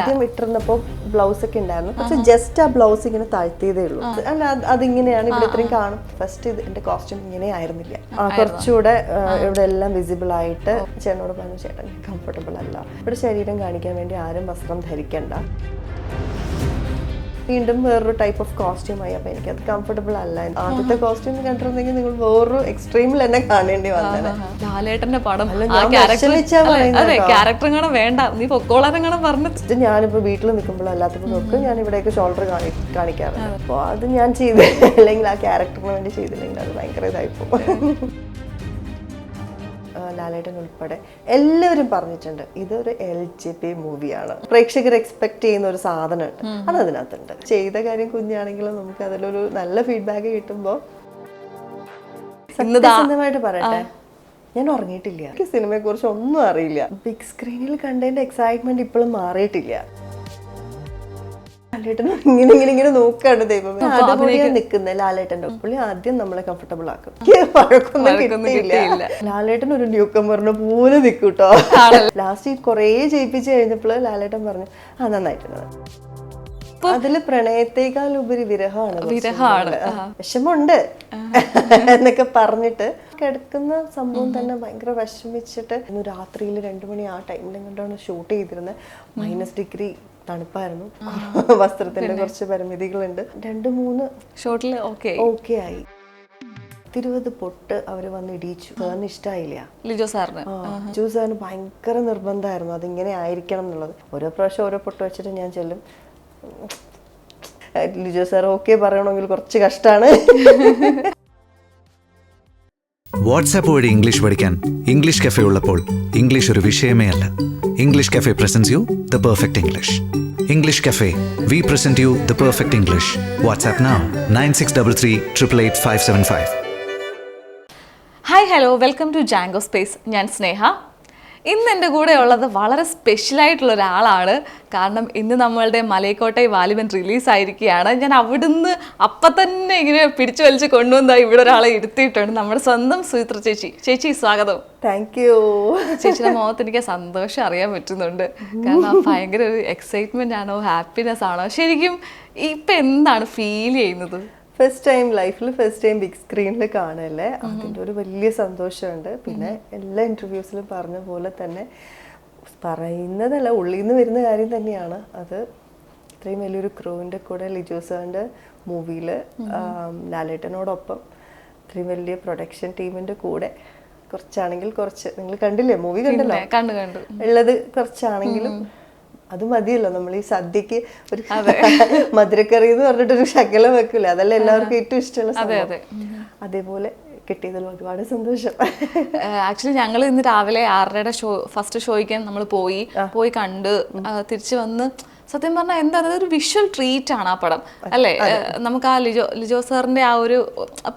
ആദ്യം ഇട്ടിരുന്നപ്പോ ബ്ലൗസ് ഒക്കെ ഉണ്ടായിരുന്നു. പക്ഷെ ജസ്റ്റ് ആ ബ്ലൗസ് ഇങ്ങനെ താഴ്ത്തിയതേ ഉള്ളൂ. അല്ല അത് അതിങ്ങനെയാണ് ഇവിടെ ഇത്രയും കാണും. ഫസ്റ്റ് ഇത് എന്റെ കോസ്റ്റ്യൂം ഇങ്ങനെ ആയിരുന്നില്ല. കുറച്ചുകൂടെ ഇവിടെ എല്ലാം വിസിബിൾ ആയിട്ട് ചേട്ടനോട് പറഞ്ഞു ചേട്ടൻ കംഫർട്ടബിൾ അല്ല. ഇവിടെ ശരീരം കാണിക്കാൻ വേണ്ടി ആരും വസ്ത്രം ധരിക്കണ്ട. വീണ്ടും വേറൊരു ടൈപ്പ് ഓഫ് കോസ്റ്റ്യൂമായി അപ്പൊ അത് കംഫർട്ടബിൾ അല്ല. ആദ്യത്തെ കോസ്റ്റ്യൂം കണ്ടിരുന്നെങ്കിൽ നിങ്ങൾ വേറൊരു എക്സ്ട്രീമിൽ തന്നെ കാണേണ്ടി വന്നത്. ലാലേട്ടന്റെ പടം. ക്യാരക്ടർ വേണ്ട. നീ പൊക്കോളാനങ്ങനെ പറഞ്ഞു വീട്ടിൽ നിൽക്കുമ്പോൾ അല്ലാത്തപ്പോഴൊക്കെ ഞാൻ ഇവിടെയൊക്കെ ഷോൾഡർ കാണി കാണിക്കാറുണ്ട്. അപ്പോൾ അത് ഞാൻ ചെയ്തില്ല അല്ലെങ്കിൽ ആ ക്യാരക്ടറിന് വേണ്ടി ചെയ്തില്ലെങ്കിൽ അത് ഭയങ്കര ഇതായിപ്പോ ലാലേട്ടൻ ഉൾപ്പെടെ എല്ലാവരും പറഞ്ഞിട്ടുണ്ട് ഇതൊരു എൽ ജി പി മൂവിയാണ് പ്രേക്ഷകർ എക്സ്പെക്ട് ചെയ്യുന്ന ഒരു സാധനമുണ്ട് അത് അതിനകത്തുണ്ട്. ചെയ്ത കാര്യം കുഞ്ഞാണെങ്കിലും നമുക്ക് അതിലൊരു നല്ല ഫീഡ്ബാക്ക് കിട്ടുമ്പോൾ സത്യസന്ധമായിട്ട് പറയട്ടെ. ഞാൻ ഉറങ്ങിയിട്ടില്ല. എനിക്ക് സിനിമയെ കുറിച്ച് ഒന്നും അറിയില്ല. ബിഗ് സ്ക്രീനിൽ കണ്ടതിന്റെ എക്സൈറ്റ്മെന്റ് ഇപ്പോഴും മാറിയിട്ടില്ല. ലാലേട്ടൻ ഇങ്ങനെ ഇങ്ങനെ ഇങ്ങനെ നോക്കാണ് ദൈവം അതുപോലെ നിൽക്കുന്നത് ലാലേട്ടന്റെ പുള്ളി ആദ്യം നമ്മളെ കംഫർട്ടബിൾ ആക്കും. വഴക്കൊന്നും കിട്ടിയില്ല. ലാലേട്ടൻ ഒരു ന്യൂ പറഞ്ഞ പോലെ നിൽക്കൂട്ടോ ലാസ്റ്റ് കുറേ ജയിപ്പിച്ച് കഴിഞ്ഞപ്പോൾ ലാലേട്ടൻ പറഞ്ഞു ആ നന്നായിട്ടുണ്ട്. അതിൽ പ്രണയത്തേക്കാൾ ഉപരി വിരഹമാണ് വിരഹമാണ്, വിഷമുണ്ട് എന്നൊക്കെ പറഞ്ഞിട്ട് കിടക്കുന്ന സംഭവം തന്നെ ഭയങ്കര വിഷമിച്ചിട്ട് ഇന്ന് രാത്രിയിൽ രണ്ടു മണി ആ ടൈമിലും കണ്ടാണ് ഷൂട്ട് ചെയ്തിരുന്നത് മൈനസ് ഡിഗ്രി തണുപ്പായിരുന്നു. വസ്ത്രത്തിന്റെ കുറച്ച് പരിമിതികളുണ്ട്. രണ്ട് മൂന്ന് ഷോട്ടിൽ ഓക്കെ ഓക്കെ ആയി. തിരുവത് പൊട്ട് അവർ വന്ന് ഇടിയിച്ചു. സാറിന് ഇഷ്ടായില്ല. ലിജോ സാറിന്. ലിജോ സാറിന് ഭയങ്കര നിർബന്ധമായിരുന്നു. അതിങ്ങനെ ആയിരിക്കണം എന്നുള്ളത്. ഓരോ പ്രാവശ്യം ഓരോ പൊട്ട് വെച്ചിട്ട് ഞാൻ ചെല്ലും. ലിജോ സാർ ഓക്കെ പറയണമെങ്കിൽ കുറച്ച് കഷ്ടമാണ് വാട്സാപ്പ് വഴി ഇംഗ്ലീഷ് പഠിക്കാൻ ഇംഗ്ലീഷ് കഫേ ഉള്ളപ്പോൾ ഇംഗ്ലീഷ് ഒരു വിഷയമേ അല്ല. English cafe presents you the perfect English English cafe we present you the perfect English WhatsApp now nine six double three triple eight five seven five hi hello welcome to Jango space ഞാൻ സ്നേഹ. ഇന്ന് എന്റെ കൂടെ ഉള്ളത് വളരെ സ്പെഷ്യലായിട്ടുള്ള ഒരാളാണ്. കാരണം ഇന്ന് നമ്മളുടെ മലയക്കോട്ടെ വാലിബൻ റിലീസായിരിക്കുകയാണ് ഞാൻ അവിടുന്ന് അപ്പം തന്നെ ഇങ്ങനെ പിടിച്ചു വലിച്ച് കൊണ്ടുവന്ന ഇവിടെ ഒരാളെ ഇരുത്തിയിട്ടുണ്ട്. നമ്മുടെ സ്വന്തം സുചിത്ര ചേച്ചി. ചേച്ചി സ്വാഗതം. താങ്ക് യു ചേച്ചിയുടെ മുഖത്ത് എനിക്ക് സന്തോഷം അറിയാൻ പറ്റുന്നുണ്ട്. കാരണം ഭയങ്കര ഒരു എക്സൈറ്റ്മെന്റ് ആണോ ഹാപ്പിനെസ് ആണോ? ശരിക്കും ഇപ്പം എന്താണ് ഫീൽ ചെയ്യുന്നത്? ഫസ്റ്റ് ടൈം ലൈഫിൽ ഫസ്റ്റ് ടൈം ബിഗ് സ്ക്രീനിൽ കാണല്ലേ? അതിന്റെ ഒരു വലിയ സന്തോഷമുണ്ട്. പിന്നെ എല്ലാ ഇന്റർവ്യൂസിലും പറഞ്ഞ പോലെ തന്നെ പറയുന്നതല്ല ഉള്ളിൽ നിന്ന് വരുന്ന കാര്യം തന്നെയാണ്. അത് ഇത്രയും വലിയൊരു ക്രൂവിന്റെ കൂടെ ലിജോ സാറിന്റെ മൂവിയിൽ ലാലേട്ടനോടൊപ്പം ഇത്രയും വലിയ പ്രൊഡക്ഷൻ ടീമിന്റെ കൂടെ കുറച്ചാണെങ്കിൽ കുറച്ച്. നിങ്ങൾ കണ്ടില്ലേ? മൂവി കണ്ടല്ലോ? കണ്ടു കണ്ടു. ഉള്ളത് കുറച്ചാണെങ്കിലും അത് മതിയല്ലോ. നമ്മൾ ഈ സദ്യക്ക് ഒരു മധുരക്കറി എന്ന് പറഞ്ഞിട്ടൊരു ശകലം വെക്കില്ല അതല്ല എല്ലാവർക്കും ഏറ്റവും ഇഷ്ടമുള്ള സംഭവം. അതേപോലെ കിട്ടിയതിൽ ഒരുപാട് സന്തോഷം. ആക്ച്വലി ഞങ്ങൾ ഇന്ന് രാവിലെ ആറരയുടെ ഷോ ഫസ്റ്റ് ഷോയ്ക്ക് നമ്മൾ പോയി. പോയി കണ്ട് തിരിച്ചു വന്ന് സത്യം പറഞ്ഞാൽ എന്താ അതൊരു വിഷ്വൽ ട്രീറ്റ് ആണ് ആ പടം. അല്ലേ? നമുക്ക് ആ ലിജോ ലിജോ സാറിന്റെ ആ ഒരു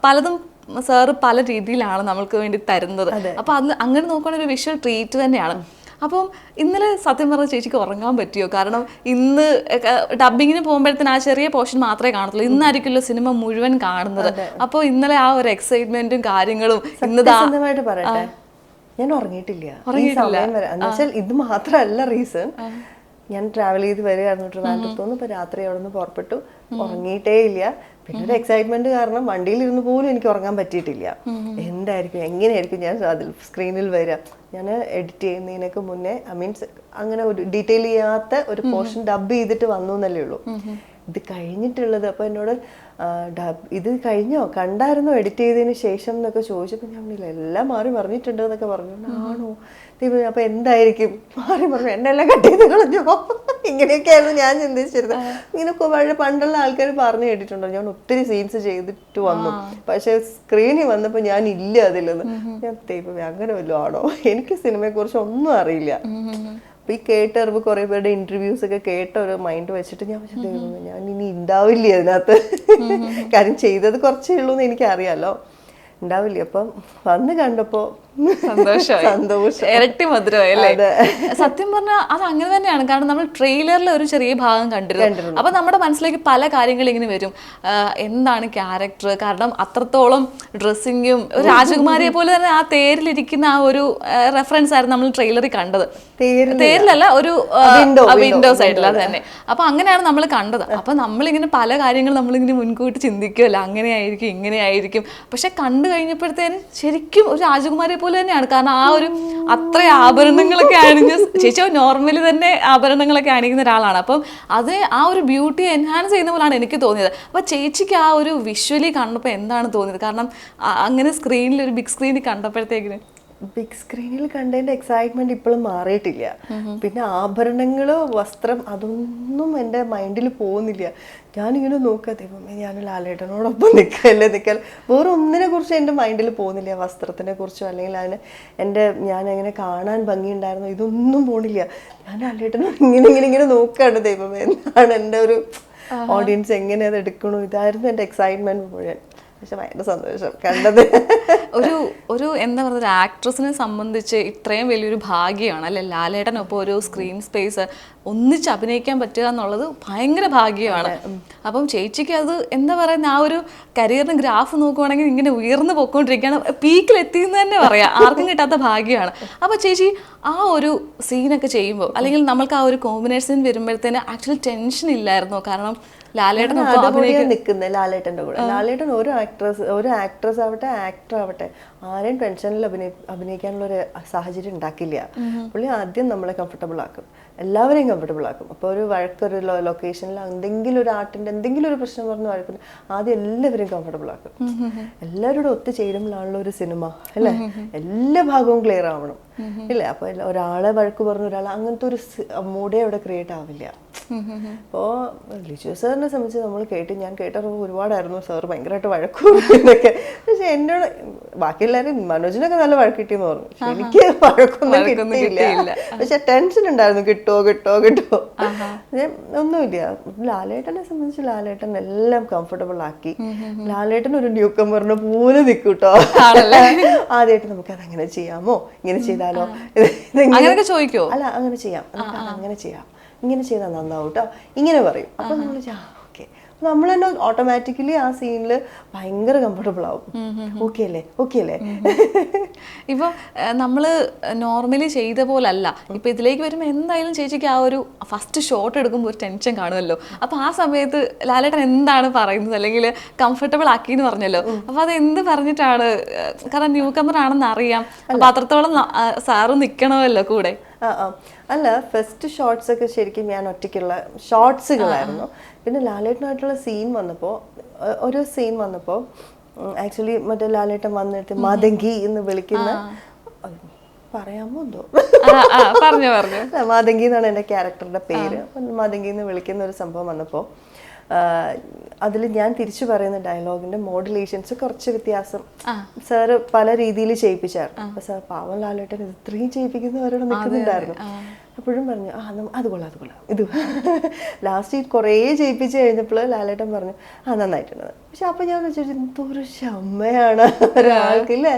പലതും സാറ് പല രീതിയിലാണ് നമ്മൾക്ക് വേണ്ടി തരുന്നത്. അപ്പൊ അത് അങ്ങനെ നോക്കുകയാണെങ്കിൽ ഒരു വിഷ്വൽ ട്രീറ്റ് തന്നെയാണ്. അപ്പം ഇന്നലെ സത്യം പറഞ്ഞ ചേച്ചിക്ക് ഉറങ്ങാൻ പറ്റിയോ? കാരണം ഇന്ന് ഡബിങ്ങിന് പോകുമ്പോഴത്തേന് ആ ചെറിയ പോർഷൻ മാത്രമേ കാണത്തുള്ളൂ. ഇന്നായിരിക്കുമല്ലോ സിനിമ മുഴുവൻ കാണുന്നത്. അപ്പോൾ ഇന്നലെ ആ ഒരു എക്സൈറ്റ്മെന്റും കാര്യങ്ങളും ഇന്ന് പറയട്ടെ. ഞാൻ ഉറങ്ങിയിട്ടില്ല. ഈ സമയം വെച്ചാൽ ഇത് മാത്രമല്ല റീസൺ ഞാൻ ട്രാവൽ ചെയ്ത് വരികയായിരുന്നു ട്രിവാൻഡ്രത്തോന്ന് ഇപ്പൊ രാത്രി അവിടെ നിന്ന് പുറപ്പെട്ടു. ഉറങ്ങിയിട്ടേ ഇല്ല പിന്നെ ഒരു എക്സൈറ്റ്മെന്റ് കാരണം വണ്ടിയിൽ ഇരുന്ന് പോലും എനിക്ക് ഉറങ്ങാൻ പറ്റിയിട്ടില്ല. എന്തായിരിക്കും എങ്ങനെയായിരിക്കും ഞാൻ അതിൽ സ്ക്രീനിൽ വരിക ഞാൻ എഡിറ്റ് ചെയ്യുന്നതിനൊക്കെ മുന്നേ ഐ മീൻസ് അങ്ങനെ ഒരു ഡീറ്റെയിൽ ചെയ്യാത്ത ഒരു പോർഷൻ ഡബ് ചെയ്തിട്ട് വന്നു എന്നല്ലേ ഉള്ളൂ. ഇത് കഴിഞ്ഞിട്ടുള്ളത് അപ്പൊ എന്നോട് ഡബ് ഇത് കഴിഞ്ഞോ? കണ്ടായിരുന്നോ? എഡിറ്റ് ചെയ്തതിന് ശേഷം എന്നൊക്കെ ചോദിച്ചപ്പോൾ ഞാൻ എല്ലാം മാറി മറിഞ്ഞിട്ടുണ്ടോ എന്നൊക്കെ പറഞ്ഞു. ആണോ? ദൈവമേ അപ്പൊ എന്തായിരിക്കും? മാറി പറഞ്ഞു എന്നെ എല്ലാം കട്ട് ചെയ്ത് കളഞ്ഞോ? ഇങ്ങനെയൊക്കെയായിരുന്നു ഞാൻ ചിന്തിച്ചിരുന്നത്. ഇങ്ങനെയൊക്കെ വളരെ പണ്ടുള്ള ആൾക്കാർ പറഞ്ഞു കേട്ടിട്ടുണ്ടോ. ഞാൻ ഒത്തിരി സീൻസ് ചെയ്തിട്ട് വന്നു. പക്ഷേ സ്ക്രീനിൽ വന്നപ്പോൾ ഞാൻ ഇല്ല അതിലെന്ന്. ഞാൻ ദൈവമേ അങ്ങനെ വല്ലതും ആണോ? എനിക്ക് സിനിമയെ കുറിച്ച് ഒന്നും അറിയില്ല. അപ്പൊ ഈ കേട്ടറിവ് കുറെ പേരുടെ ഇന്റർവ്യൂസ് ഒക്കെ കേട്ട ഒരു മൈൻഡ് വെച്ചിട്ട് ഞാൻ ദൈവമേ, ഞാൻ ഇനി ഉണ്ടാവില്ല അതിനകത്ത്? കാര്യം ചെയ്തത് കുറച്ചേ ഉള്ളൂ എന്ന് എനിക്കറിയാലോ. ഉണ്ടാവില്ല. അപ്പം വന്ന് കണ്ടപ്പോ സന്തോഷമായി. സന്തോഷം. ഇരട്ടി മധുരമായി അല്ലേ? സത്യം പറഞ്ഞാൽ അത് അങ്ങനെ തന്നെയാണ്. കാരണം നമ്മൾ ട്രെയിലറിൽ ഒരു ചെറിയ ഭാഗം കണ്ടിരുന്നു. അപ്പൊ നമ്മുടെ മനസ്സിലേക്ക് പല കാര്യങ്ങളും ഇങ്ങനെ വരും. എന്താണ് ക്യാരക്ടർ? കാരണം അത്രത്തോളം ഡ്രസ്സിങ്ങും ഒരു രാജകുമാരിയെ പോലെ തന്നെ ആ തേരിലിരിക്കുന്ന ആ ഒരു റെഫറൻസ് ആയിരുന്നു നമ്മൾ ട്രെയിലറിൽ കണ്ടത്. തേരിലല്ല. ഒരു window, വിൻഡോ സൈഡിൽ അത് തന്നെ. അപ്പൊ അങ്ങനെയാണ് നമ്മൾ കണ്ടത്. അപ്പൊ നമ്മളിങ്ങനെ പല കാര്യങ്ങൾ നമ്മളിങ്ങനെ മുൻകൂട്ടി ചിന്തിക്കുമല്ലോ അങ്ങനെയായിരിക്കും ഇങ്ങനെയായിരിക്കും. പക്ഷെ കണ്ടു കഴിഞ്ഞപ്പോഴത്തേന് ശരിക്കും ഒരു രാജകുമാരിയെ പോലെ തന്നെയാണ്. കാരണം ആ ഒരു അത്ര ആഭരണങ്ങളൊക്കെ അണിഞ്ഞ ചേച്ചി നോർമലി തന്നെ ആഭരണങ്ങളൊക്കെ അണിയുന്ന ഒരാളാണ്. അപ്പം അത് ആ ഒരു ബ്യൂട്ടി എൻഹാൻസ് ചെയ്യുന്ന പോലെയാണ് എനിക്ക് തോന്നിയത്. അപ്പൊ ചേച്ചിക്ക് ആ ഒരു വിഷ്വലി കണ്ടപ്പോൾ എന്താണ് തോന്നിയത്? കാരണം അങ്ങനെ സ്ക്രീനിൽ ഒരു ബിഗ് സ്ക്രീനിൽ കണ്ടപ്പോഴത്തേക്കിന് ബിഗ് സ്ക്രീനിൽ കണ്ടതിന്റെ എക്സൈറ്റ്മെന്റ് ഇപ്പോഴും മാറിയിട്ടില്ല. പിന്നെ ആഭരണങ്ങൾ വസ്ത്രം അതൊന്നും എന്റെ മൈൻഡിൽ പോകുന്നില്ല. ഞാനിങ്ങനെ നോക്കുക ദൈവമേ ഞാൻ ലാലേട്ടനോടൊപ്പം നിൽക്കല്ലേ നിൽക്കാൻ വേറെ ഒന്നിനെ കുറിച്ച് എന്റെ മൈൻഡിൽ പോകുന്നില്ല. വസ്ത്രത്തിനെ കുറിച്ചോ അല്ലെങ്കിൽ അതിന് എന്റെ ഞാൻ എങ്ങനെ കാണാൻ ഭംഗിയുണ്ടായിരുന്നു ഇതൊന്നും പോണില്ല. ഞാൻ ലാലേട്ടനോട് ഇങ്ങനെ ഇങ്ങനെ ഇങ്ങനെ നോക്കുകയാണ് ദൈവമേ എന്താണ് എന്റെ ഒരു ഓഡിയൻസ് എങ്ങനെ അത് എടുക്കണോ? ഇതായിരുന്നു എന്റെ എക്സൈറ്റ്മെന്റ് മുഴുവൻ. പക്ഷെ ഭയങ്കര സന്തോഷം കണ്ടത്. ഒരു ഒരു എന്താ പറയുക ഒരു ആക്ട്രസിനെ സംബന്ധിച്ച് ഇത്രയും വലിയൊരു ഭാഗ്യമാണ്. അല്ലെ? ലാലേട്ടനൊപ്പം ഒരു സ്ക്രീൻ സ്പേസ് ഒന്നിച്ച് അഭിനയിക്കാൻ പറ്റുക എന്നുള്ളത് ഭയങ്കര ഭാഗ്യമാണ്. അപ്പം ചേച്ചിക്ക് അത് എന്താ പറയുന്ന ആ ഒരു കരിയറിന് ഗ്രാഫ് നോക്കുവാണെങ്കിൽ ഇങ്ങനെ ഉയർന്നു പോയിക്കൊണ്ടിരിക്കുകയാണ്. പീക്കിൽ എത്തിയെന്ന് തന്നെ പറയാം. ആർക്കും കിട്ടാത്ത ഭാഗ്യമാണ്. അപ്പോൾ ചേച്ചി ആ ഒരു സീനൊക്കെ ചെയ്യുമ്പോൾ അല്ലെങ്കിൽ നമ്മൾക്ക് ആ ഒരു കോമ്പിനേഷൻ വരുമ്പോഴത്തേന് ആക്ച്വലി ടെൻഷൻ ഇല്ലായിരുന്നു? കാരണം അടിപൊളിയാണ് നിൽക്കുന്നത് ലാലേട്ടന്റെ കൂടെ. ലാലേട്ടൻ ഒരു ആക്ട്രസ് ഒരു ആക്ട്രസ് ആവട്ടെ ആക്ടർ ആവട്ടെ ആരെയും ടെൻഷനിൽ അഭിനയി അഭിനയിക്കാനുള്ള ഒരു സാഹചര്യം ഉണ്ടാക്കില്ല. പുള്ളി ആദ്യം നമ്മളെ കംഫർട്ടബിൾ ആക്കും. എല്ലാവരെയും കംഫർട്ടബിൾ ആക്കും. അപ്പോൾ ഒരു വഴക്കൊരു ലൊക്കേഷനിൽ എന്തെങ്കിലും ഒരു ആർട്ടിന്റെ എന്തെങ്കിലും ഒരു പ്രശ്നം പറഞ്ഞ് വഴക്കുന്നു ആദ്യം എല്ലാവരെയും കംഫർട്ടബിൾ ആക്കും. എല്ലാവരോടും ഒത്തുചേരുമ്പോഴാണല്ലോ ഒരു സിനിമ അല്ലേ? എല്ലാ ഭാഗവും ക്ലിയർ ആവണം ഇല്ലേ? അപ്പോൾ ഒരാളെ വഴക്ക് പറഞ്ഞ ഒരാളെ അങ്ങനത്തെ ഒരു മൂടേ അവിടെ ക്രിയേറ്റ് ആവില്ല. അപ്പോൾ ലിജു സാറിനെ സംബന്ധിച്ച് നമ്മൾ കേട്ട് ഞാൻ കേട്ടപ്പോൾ ഒരുപാടായിരുന്നു. സാർ ഭയങ്കരമായിട്ട് വഴക്കും ഇതൊക്കെ പക്ഷെ എന്നോട് ബാക്കി എല്ലാവരും മനോജിനൊക്കെ നല്ല വഴക്ക് കിട്ടിയെന്ന് പറഞ്ഞു. പക്ഷെ എനിക്ക് വഴക്കൊന്നും കിട്ടിയില്ല. പക്ഷെ ടെൻഷൻ ഉണ്ടായിരുന്നു കിട്ടോ കിട്ടോ കിട്ടോ കിട്ടോ. ഒന്നുമില്ല. ലാലേട്ടനെ സംബന്ധിച്ച് ലാലേട്ടൻ എല്ലാം കംഫർട്ടബിൾ ആക്കി. ലാലേട്ടൻ ഒരു ന്യൂ കമ്പറിന് പോലെ നിൽക്കൂട്ടോ ആദ്യമായിട്ട് നമുക്ക് അത് അങ്ങനെ ചെയ്യാമോ? ഇങ്ങനെ ചെയ്താലോ? ചോദിക്കോ അല്ല അങ്ങനെ ചെയ്യാം. നമുക്ക് അങ്ങനെ ചെയ്യാം. ഇങ്ങനെ ചെയ്താൽ നന്നാവും കേട്ടോ ഇങ്ങനെ പറയും. അപ്പൊ നമ്മൾ നമ്മൾ തന്നെ ഓട്ടോമാറ്റിക്കലി ആ സീനിൽ ഭയങ്കര കംഫർട്ടബിൾ ആവും. ഓക്കെ അല്ലേ? ഓക്കെ അല്ലേ? ഇപ്പൊ നമ്മൾ നോർമലി ചെയ്ത പോലല്ല. ഇപ്പൊ ഇതിലേക്ക് വരുമ്പോൾ എന്തായാലും ചേച്ചിക്ക് ആ ഒരു ഫസ്റ്റ് ഷോട്ട് എടുക്കുമ്പോൾ ഒരു ടെൻഷൻ കാണുമല്ലോ. അപ്പൊ ആ സമയത്ത് ലാലേട്ടൻ എന്താണ് പറയുന്നത്? അല്ലെങ്കിൽ കംഫർട്ടബിൾ ആക്കി എന്ന് പറഞ്ഞല്ലോ അപ്പൊ അത് എന്ത് പറഞ്ഞിട്ടാണ്? കാരണം ന്യൂ കമർ ആണെന്ന് അറിയാം. അപ്പൊ അത്രത്തോളം സാറ് നിൽക്കണമല്ലോ കൂടെ. അല്ല ഫസ്റ്റ് ഷോർട്സ് ഒക്കെ ശരിക്കും ഞാൻ ഒറ്റയ്ക്കുള്ള ഷോർട്സുകളായിരുന്നു പിന്നെ ലാലേട്ടനായിട്ടുള്ള സീൻ വന്നപ്പോൾ ഒരു സീൻ വന്നപ്പോൾ ആക്ച്വലി മറ്റേ ലാലേട്ടൻ വന്നിട്ട് മാതങ്കി എന്ന് വിളിക്കുന്ന പറയാമോ എന്തോ? പറഞ്ഞോ പറഞ്ഞോ. മാതങ്കി എന്നാണ് എന്റെ ക്യാരക്ടറുടെ പേര്. മാതങ്കി എന്ന് വിളിക്കുന്ന ഒരു സംഭവം വന്നപ്പോൾ അതിൽ ഞാൻ തിരിച്ചു പറയുന്ന ഡയലോഗിന്റെ മോഡുലേഷൻസ് കുറച്ച് വ്യത്യാസം. സാറ് പല രീതിയിൽ ചെയ്യിപ്പിച്ചായിരുന്നു. അപ്പൊ സാർ പാവം ലാലേട്ടൻ ഇത് ഇത്രയും ചെയ്യിപ്പിക്കുന്നവരോട് നിൽക്കുന്നുണ്ടായിരുന്നു. അപ്പോഴും പറഞ്ഞു ആ അത് കൊള്ളാം അത് കൊള്ളാം ഇത് ലാസ്റ്റ് കുറേ ചെയ്യിപ്പിച്ച് കഴിഞ്ഞപ്പോൾ ലാലേട്ടൻ പറഞ്ഞു ആ നന്നായിട്ടുണ്ട്. പക്ഷെ അപ്പൊ ഞാൻ വിചാരിച്ചു എന്തൊരു ക്ഷമയാണ് ഒരാൾക്ക് ഇല്ലേ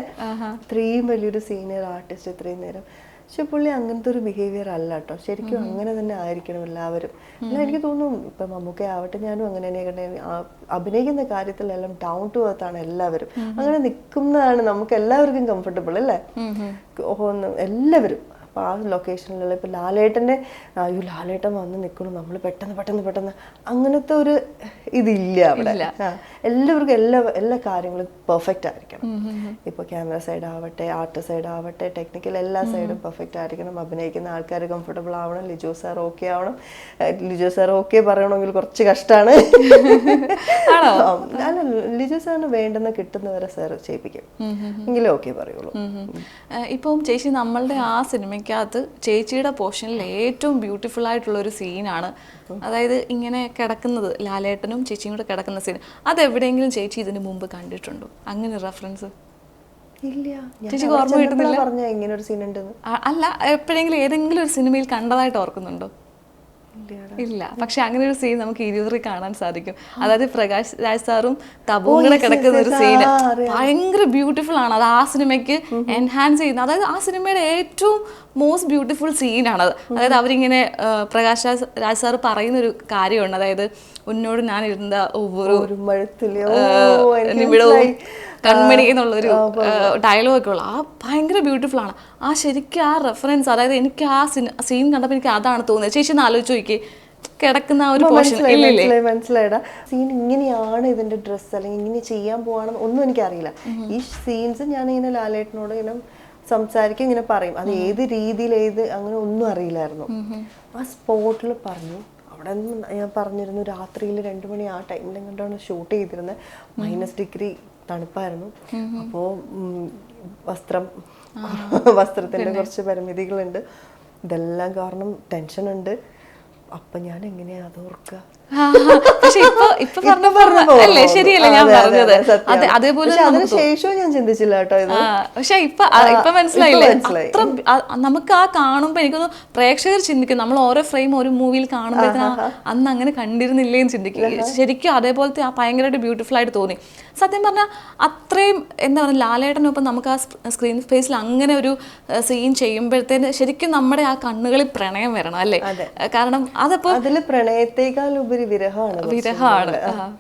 ഇത്രയും വലിയൊരു സീനിയർ ആർട്ടിസ്റ്റ് ഇത്രയും നേരം. പക്ഷെ പുള്ളി അങ്ങനത്തെ ഒരു ബിഹേവിയർ അല്ല കേട്ടോ. ശരിക്കും അങ്ങനെ തന്നെ ആയിരിക്കണം എല്ലാവരും. അല്ല എനിക്ക് തോന്നുന്നു ഇപ്പൊ മമ്മൂക്ക ആവട്ടെ ഞാനും അങ്ങനെ തന്നെ അഭിനയിക്കുന്ന കാര്യത്തിലെല്ലാം ഡൗൺ ടു എർത്ത് ആണ് എല്ലാവരും. അങ്ങനെ നിൽക്കുന്നതാണ് നമുക്ക് എല്ലാവർക്കും കംഫർട്ടബിൾ അല്ലേ? എല്ലാവരും. അപ്പൊ ആ ലൊക്കേഷനിലുള്ള ഇപ്പോൾ ലാലേട്ടന്റെ അയ്യോ ലാലേട്ടൻ വന്ന് നിൽക്കണം നമ്മൾ പെട്ടെന്ന് പെട്ടെന്ന് പെട്ടെന്ന്. അങ്ങനത്തെ ഒരു ഇതില്ല അവിടെ. എല്ലാവർക്കും എല്ലാ എല്ലാ കാര്യങ്ങളും പെർഫെക്റ്റ് ആയിരിക്കണം. ഇപ്പോൾ ക്യാമറ സൈഡ് ആവട്ടെ ആർട്ട് സൈഡ് ആവട്ടെ ടെക്നിക്കൽ എല്ലാ സൈഡും പെർഫെക്റ്റ് ആയിരിക്കണം. അഭിനയിക്കുന്ന ആൾക്കാർ കംഫർട്ടബിൾ ആവണം ലിജോ സാർ ഓക്കെ ആവണം. ലിജോ സാർ ഓക്കെ പറയണമെങ്കിൽ കുറച്ച് കഷ്ടമാണ് അല്ല ലിജോ സാറിന് വേണ്ടെന്ന് കിട്ടുന്നവരെ സാർ ചെയ്യിപ്പിക്കും. എങ്കിലും ഓക്കെ പറയുള്ളൂ. ഇപ്പം ചേച്ചി നമ്മളുടെ ആ സിനിമയ്ക്കകത്ത് ചേച്ചിയുടെ പോർഷനിൽ ഏറ്റവും ബ്യൂട്ടിഫുൾ ആയിട്ടുള്ള ഒരു സീനാണ് അതായത് ഇങ്ങനെ കിടക്കുന്നത് ലാലേട്ടനും ചേച്ചിയും കൂടെ കിടക്കുന്ന സീൻ അത് എവിടെയെങ്കിലും ചേച്ചി ഇതിന് മുമ്പ് കണ്ടിട്ടുണ്ടോ? അങ്ങനെ റെഫറൻസ് ചേച്ചിക്ക് ഓർമ്മ കിട്ടുന്നില്ല? അല്ല എപ്പോഴെങ്കിലും ഏതെങ്കിലും ഒരു സിനിമയിൽ കണ്ടതായിട്ട് ഓർക്കുന്നുണ്ടോ? ഇല്ല. പക്ഷെ അങ്ങനെ ഒരു സീൻ നമുക്ക് ഇരുവറി കാണാൻ സാധിക്കും. അതായത് പ്രകാശ് രാജ് സാറും തബുവും കൂടെ കിടക്കുന്ന ഒരു സീൻ ഭയങ്കര ബ്യൂട്ടിഫുൾ ആണ്. അത് ആ സിനിമയ്ക്ക് എൻഹാൻസ് ചെയ്യുന്ന അതായത് ആ സിനിമയുടെ ഏറ്റവും മോസ്റ്റ് ബ്യൂട്ടിഫുൾ സീനാണത് അതായത് അവരിങ്ങനെ പ്രകാശ് രാജ് സാർ പറയുന്ന ഒരു കാര്യമുണ്ട്. അതായത് ഉന്നോട് ഞാൻ ഇരുന്ന ഒരു നിമിടവും കൺമണി എന്നുള്ളൊരു ഡയലോഗ് ഉള്ള. ആ ഭയങ്കര ബ്യൂട്ടിഫുൾ ആണ്. ആ ശരിക്കും ആ റെഫറൻസ് അതായത് എനിക്ക് ആ സീൻ കണ്ടപ്പോൾ എനിക്ക് അതാണ് തോന്നിയത്. ചേച്ചി ഒന്ന് ആലോചിച്ച് നോക്കി കിടക്കുന്ന ആ ഒരു പോർഷൻ മനസ്സിലായി മനസ്സിലായിടാ സീൻ ഇങ്ങനെയാണ് ഇതിന്റെ ഡ്രസ്സ് അല്ലെങ്കിൽ ഇങ്ങനെ ചെയ്യാൻ പോവാണെന്ന് ഒന്നും എനിക്കറിയില്ല. ഈ സീൻസ് ഞാൻ ഇങ്ങനെ ലാലേട്ടനോട് ഇങ്ങനെ സംസാരിക്കും ഇങ്ങനെ പറയും. അത് ഏത് രീതിയിൽ ഏത് അങ്ങനെ ഒന്നും അറിയില്ലായിരുന്നു. ആ സ്പോട്ടിൽ പറഞ്ഞു അവിടെ ഞാൻ പറഞ്ഞിരുന്നു രാത്രിയിൽ രണ്ടു മണി ആ ടൈമിൽ കണ്ടാണ് ഷൂട്ട് ചെയ്തിരുന്നത് മൈനസ് ഡിഗ്രി തണുപ്പായിരുന്നു. അപ്പോൾ വസ്ത്രം വസ്ത്രത്തിന്റെ കുറച്ച് പരിമിതികളുണ്ട്. ഇതെല്ലാം കാരണം ടെൻഷൻ ഉണ്ട് അപ്പൊ ഞാൻ എങ്ങനെയാ അത് ഓർക്കുക പക്ഷെ ഇപ്പൊ ഇപ്പൊ പറഞ്ഞപ്പോ അല്ലേ ശരിയല്ലേ ഞാൻ പറഞ്ഞത്? അതെ, അതേപോലെ ഞാൻ ചിന്തിച്ചില്ല കേട്ടോ ഇത്. പക്ഷെ ഇപ്പൊ ഇപ്പൊ മനസ്സിലായില്ലേ? മനസ്സിലായി. അത്ര നമുക്ക് ആ കാണുമ്പോ എനിക്കൊന്ന് പ്രേക്ഷകർ ചിന്തിക്കും. നമ്മൾ ഓരോ ഫ്രെയിം ഒരു മൂവിയിൽ കാണുമ്പോൾ അന്ന് അങ്ങനെ കണ്ടിരുന്നില്ലേന്ന് ചിന്തിക്കും. ശരിക്കും അതേപോലത്തെ ആ ഭയങ്കരമായിട്ട് ബ്യൂട്ടിഫുൾ ആയിട്ട് തോന്നി. സത്യം പറഞ്ഞാൽ അത്രയും എന്താ പറയുക ലാലേട്ടനൊപ്പം നമുക്ക് ആ സ്ക്രീൻ സ്പേസിൽ അങ്ങനെ ഒരു സീൻ ചെയ്യുമ്പോഴത്തേന് ശരിക്കും നമ്മുടെ ആ കണ്ണുകളിൽ പ്രണയം വരണം അല്ലേ? കാരണം അതപ്പോ അതിൽ പ്രണയത്തേക്കാൾ ഉപരി വിരഹമാണ് കുറച്ചും വിരഹമാണ്. ആ.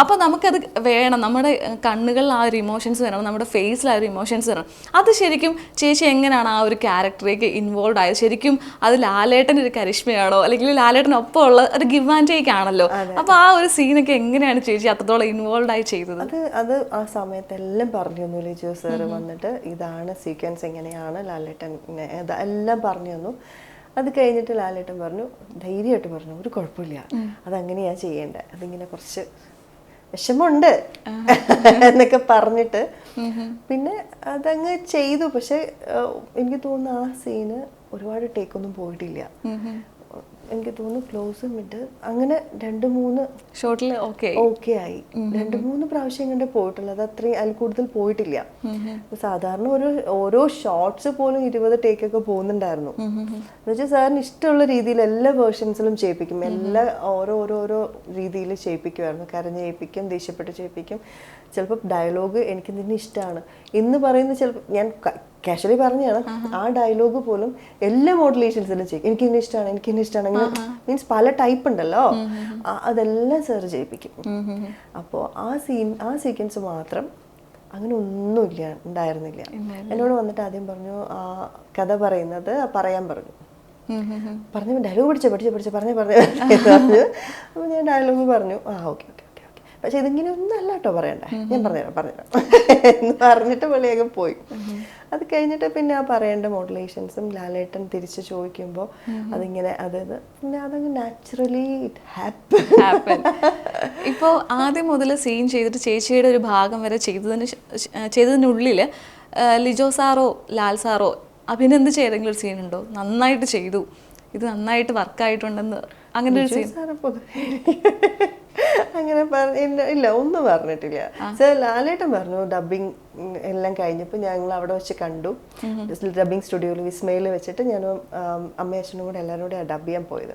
അപ്പൊ നമുക്കത് വേണം. നമ്മുടെ കണ്ണുകളിൽ ആ ഒരു ഇമോഷൻസ് വരണം നമ്മുടെ ഫേസിൽ ആ ഒരു ഇമോഷൻസ് വരണം അത് ശരിക്കും ചേച്ചി എങ്ങനെയാണ് ആ ഒരു ക്യാരക്ടറേക്ക് ഇൻവോൾവ് ആയത്? ശരിക്കും അത് ലാലേട്ടന്റെ ഒരു കരിഷ്മയാണോ? അല്ലെങ്കിൽ ലാലേട്ടനൊപ്പം ഉള്ള ഒരു ഗിവ് ആൻഡ് ടേക്ക് ആണല്ലോ? അപ്പൊ ആ ഒരു സീനൊക്കെ എങ്ങനെയാണ് ചേച്ചി അത്രത്തോളം ഇൻവോൾവ് ആയി ചെയ്തത്? അത് അത് ആ സമയത്തെല്ലാം പറഞ്ഞു തന്നു ലിജോ സാറ് വന്നിട്ട് ഇതാണ് സീക്വൻസ് എങ്ങനെയാണ് ലാലേട്ടൻ എല്ലാം പറഞ്ഞു തന്നു അത് കഴിഞ്ഞിട്ട് ലാലേട്ടൻ പറഞ്ഞു ധൈര്യമായിട്ട് പറഞ്ഞു ഒരു കുഴപ്പമില്ല. അതങ്ങനെയാ ചെയ്യേണ്ടത് അതിങ്ങനെ കുറച്ച് വിഷമമുണ്ട് എന്നൊക്കെ പറഞ്ഞിട്ട് പിന്നെ അതങ്ങ് ചെയ്തു. പക്ഷെ എനിക്ക് തോന്നുന്നു ആ സീന് ഒരുപാട് ടേക്കൊന്നും പോയിട്ടില്ല. എനിക്ക് തോന്നുന്നു ക്ലോസ് ഇട്ട് അങ്ങനെ രണ്ട് മൂന്ന് ഷോർട്ടിൽ ഓക്കെ ഓക്കെ ആയി. രണ്ട് മൂന്ന് പ്രാവശ്യം കണ്ടേ പോയിട്ടുള്ളൂ അത് അത്രയും അതിൽ കൂടുതൽ പോയിട്ടില്ല. സാധാരണ ഒരു ഓരോ ഷോർട്സ് പോലും ഇരുപത് ടേക്ക് ഒക്കെ പോകുന്നുണ്ടായിരുന്നു. എന്നുവെച്ചാൽ സാറിന് ഇഷ്ടമുള്ള രീതിയിൽ എല്ലാ വേർഷൻസിലും ചെയ്യിപ്പിക്കും. എല്ലാ ഓരോ ഓരോ ഓരോ രീതിയിൽ ചെയ്യിപ്പിക്കുമായിരുന്നു. കരഞ്ഞ് ചെയ്യിപ്പിക്കും ദേഷ്യപ്പെട്ട് ചെയ്യിപ്പിക്കും. ചിലപ്പോൾ ഡയലോഗ് എനിക്ക് നിന്നെ ഇഷ്ടമാണ് എന്ന് പറയുന്നത് ചിലപ്പോൾ ഞാൻ കാഷ്വലി പറഞ്ഞാണ്. ആ ഡയലോഗ് പോലും എല്ലാ മോഡുലേഷൻസിലും ചെയ്യും. എനിക്ക് ഇന്ന ഇഷ്ടമാണ് എനിക്ക് ഇന്ന ഇഷ്ടമാണ് അങ്ങനെ മീൻസ് പല ടൈപ്പ് ഉണ്ടല്ലോ. അതെല്ലാം സെർ ചെയ്യിപ്പിക്കും. അപ്പോൾ ആ സീൻ ആ സീക്വൻസ് മാത്രം അങ്ങനെ ഒന്നുമില്ല ഉണ്ടായിരുന്നില്ല. എന്നോട് വന്നിട്ട് ആദ്യം പറഞ്ഞു ആ കഥ പറയുന്നത് പറയാൻ പറഞ്ഞു. പറഞ്ഞു ഡയലോഗ് പഠിച്ചു പഠിച്ചു പഠിച്ചു പറഞ്ഞു പറഞ്ഞു പറഞ്ഞു. അപ്പോൾ ഞാൻ ഡയലോഗ് പറഞ്ഞു ആ ഓക്കെ ഓക്കെ ഓക്കെ ഓക്കെ പക്ഷെ ഇതിങ്ങനെ ഒന്നല്ല കേട്ടോ പറയണ്ടേ. ഞാൻ പറഞ്ഞുതരാം പറഞ്ഞുതരാം. എന്ന് പറഞ്ഞിട്ട് പുള്ളിയൊക്കെ പോയി. അത് കഴിഞ്ഞിട്ട് പിന്നെ ആ പറയേണ്ട മോഡുലേഷൻസും ലാലേട്ടൻ തിരിച്ച് ചോദിക്കുമ്പോൾ അതിങ്ങനെ അതായത് പിന്നെ അതങ്ങ് നാച്ചുറലി ഇറ്റ് ഹാപ്പൻ ഇപ്പോൾ ആദ്യം മുതൽ സീൻ ചെയ്തിട്ട് ചേച്ചിയുടെ ഒരു ഭാഗം വരെ ചെയ്തതിന് ചെയ്തതിനുള്ളിൽ ലിജോ സാറോ ലാൽ സാറോ അഭിനന്ദിച്ച ഏതെങ്കിലും ഒരു സീൻ ഉണ്ടോ? നന്നായിട്ട് ചെയ്തു. ഇത് നന്നായിട്ട് വർക്കായിട്ടുണ്ടെന്ന് അങ്ങനെ ഒരു സീൻ സാറ് പൊതുവെ അങ്ങനെ പറഞ്ഞ ഇല്ല ഒന്നും പറഞ്ഞിട്ടില്ല. സാർ ലാലേട്ടൻ പറഞ്ഞു ഡബിങ് എല്ലാം കഴിഞ്ഞപ്പോൾ ഞങ്ങൾ അവിടെ വെച്ച് കണ്ടു. ഡബിങ് സ്റ്റുഡിയോയിൽ വിസ്മയിൽ വെച്ചിട്ട് ഞാൻ അമ്മയും അച്ഛനും കൂടെ എല്ലാവരും കൂടെ ഡബ് ചെയ്യാൻ പോയത്.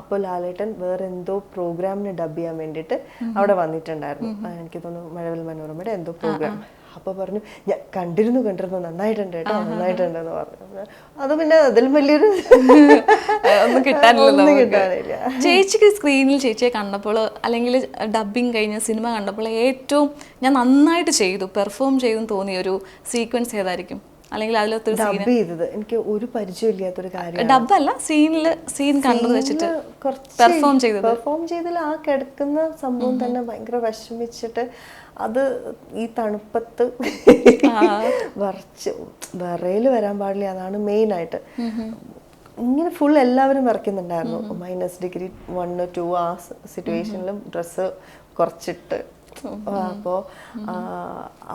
അപ്പോൾ ലാലേട്ടൻ വേറെ എന്തോ പ്രോഗ്രാമിന് ഡബ് ചെയ്യാൻ വേണ്ടിയിട്ട് അവിടെ വന്നിട്ടുണ്ടായിരുന്നു. എനിക്ക് തോന്നുന്നു മഴവിൽ മനോരമയുടെ എന്തോ പ്രോഗ്രാം അപ്പൊ പറഞ്ഞു ഞാൻ കണ്ടിരുന്നു കണ്ടിരുന്നു നന്നായിട്ടുണ്ട് കേട്ടോ നന്നായിട്ടുണ്ട് എന്ന് പറഞ്ഞു. അത് പിന്നെ അതിൽ വലിയൊരു ഒന്നും കിട്ടാനില്ല ചേച്ചിക്ക് സ്ക്രീനിൽ ചേച്ചിയെ കണ്ടപ്പോൾ അല്ലെങ്കിൽ ഡബിങ് കഴിഞ്ഞ സിനിമ കണ്ടപ്പോൾ ഏറ്റവും ഞാൻ നന്നായിട്ട് ചെയ്തു പെർഫോം ചെയ്തു തോന്നിയ ഒരു സീക്വൻസ് ഏതായിരിക്കും? അല്ലെങ്കിൽ ഡബ് ചെയ്തത്. എനിക്ക് ഒരു പരിചയമില്ലാത്തൊരു കാര്യം ഡബല്ല സീനിൽ സീൻ കണ്ടത് വെച്ചിട്ട് പെർഫോം ചെയ്തത്. പെർഫോം ചെയ്തതിൽ ആ കിടക്കുന്ന സംഭവം തന്നെ ഭയങ്കര വിഷമിച്ചിട്ട് അത് ഈ തണുപ്പത്ത് വറച്ച് വിറയിൽ വരാൻ പാടില്ല അതാണ് മെയിൻ ആയിട്ട്. ഇങ്ങനെ ഫുൾ എല്ലാവരും വരയ്ക്കുന്നുണ്ടായിരുന്നു. മൈനസ് ഡിഗ്രി വൺ ടു ആ സിറ്റുവേഷനിലും ഡ്രസ്സ് കുറച്ചിട്ട്. അപ്പോൾ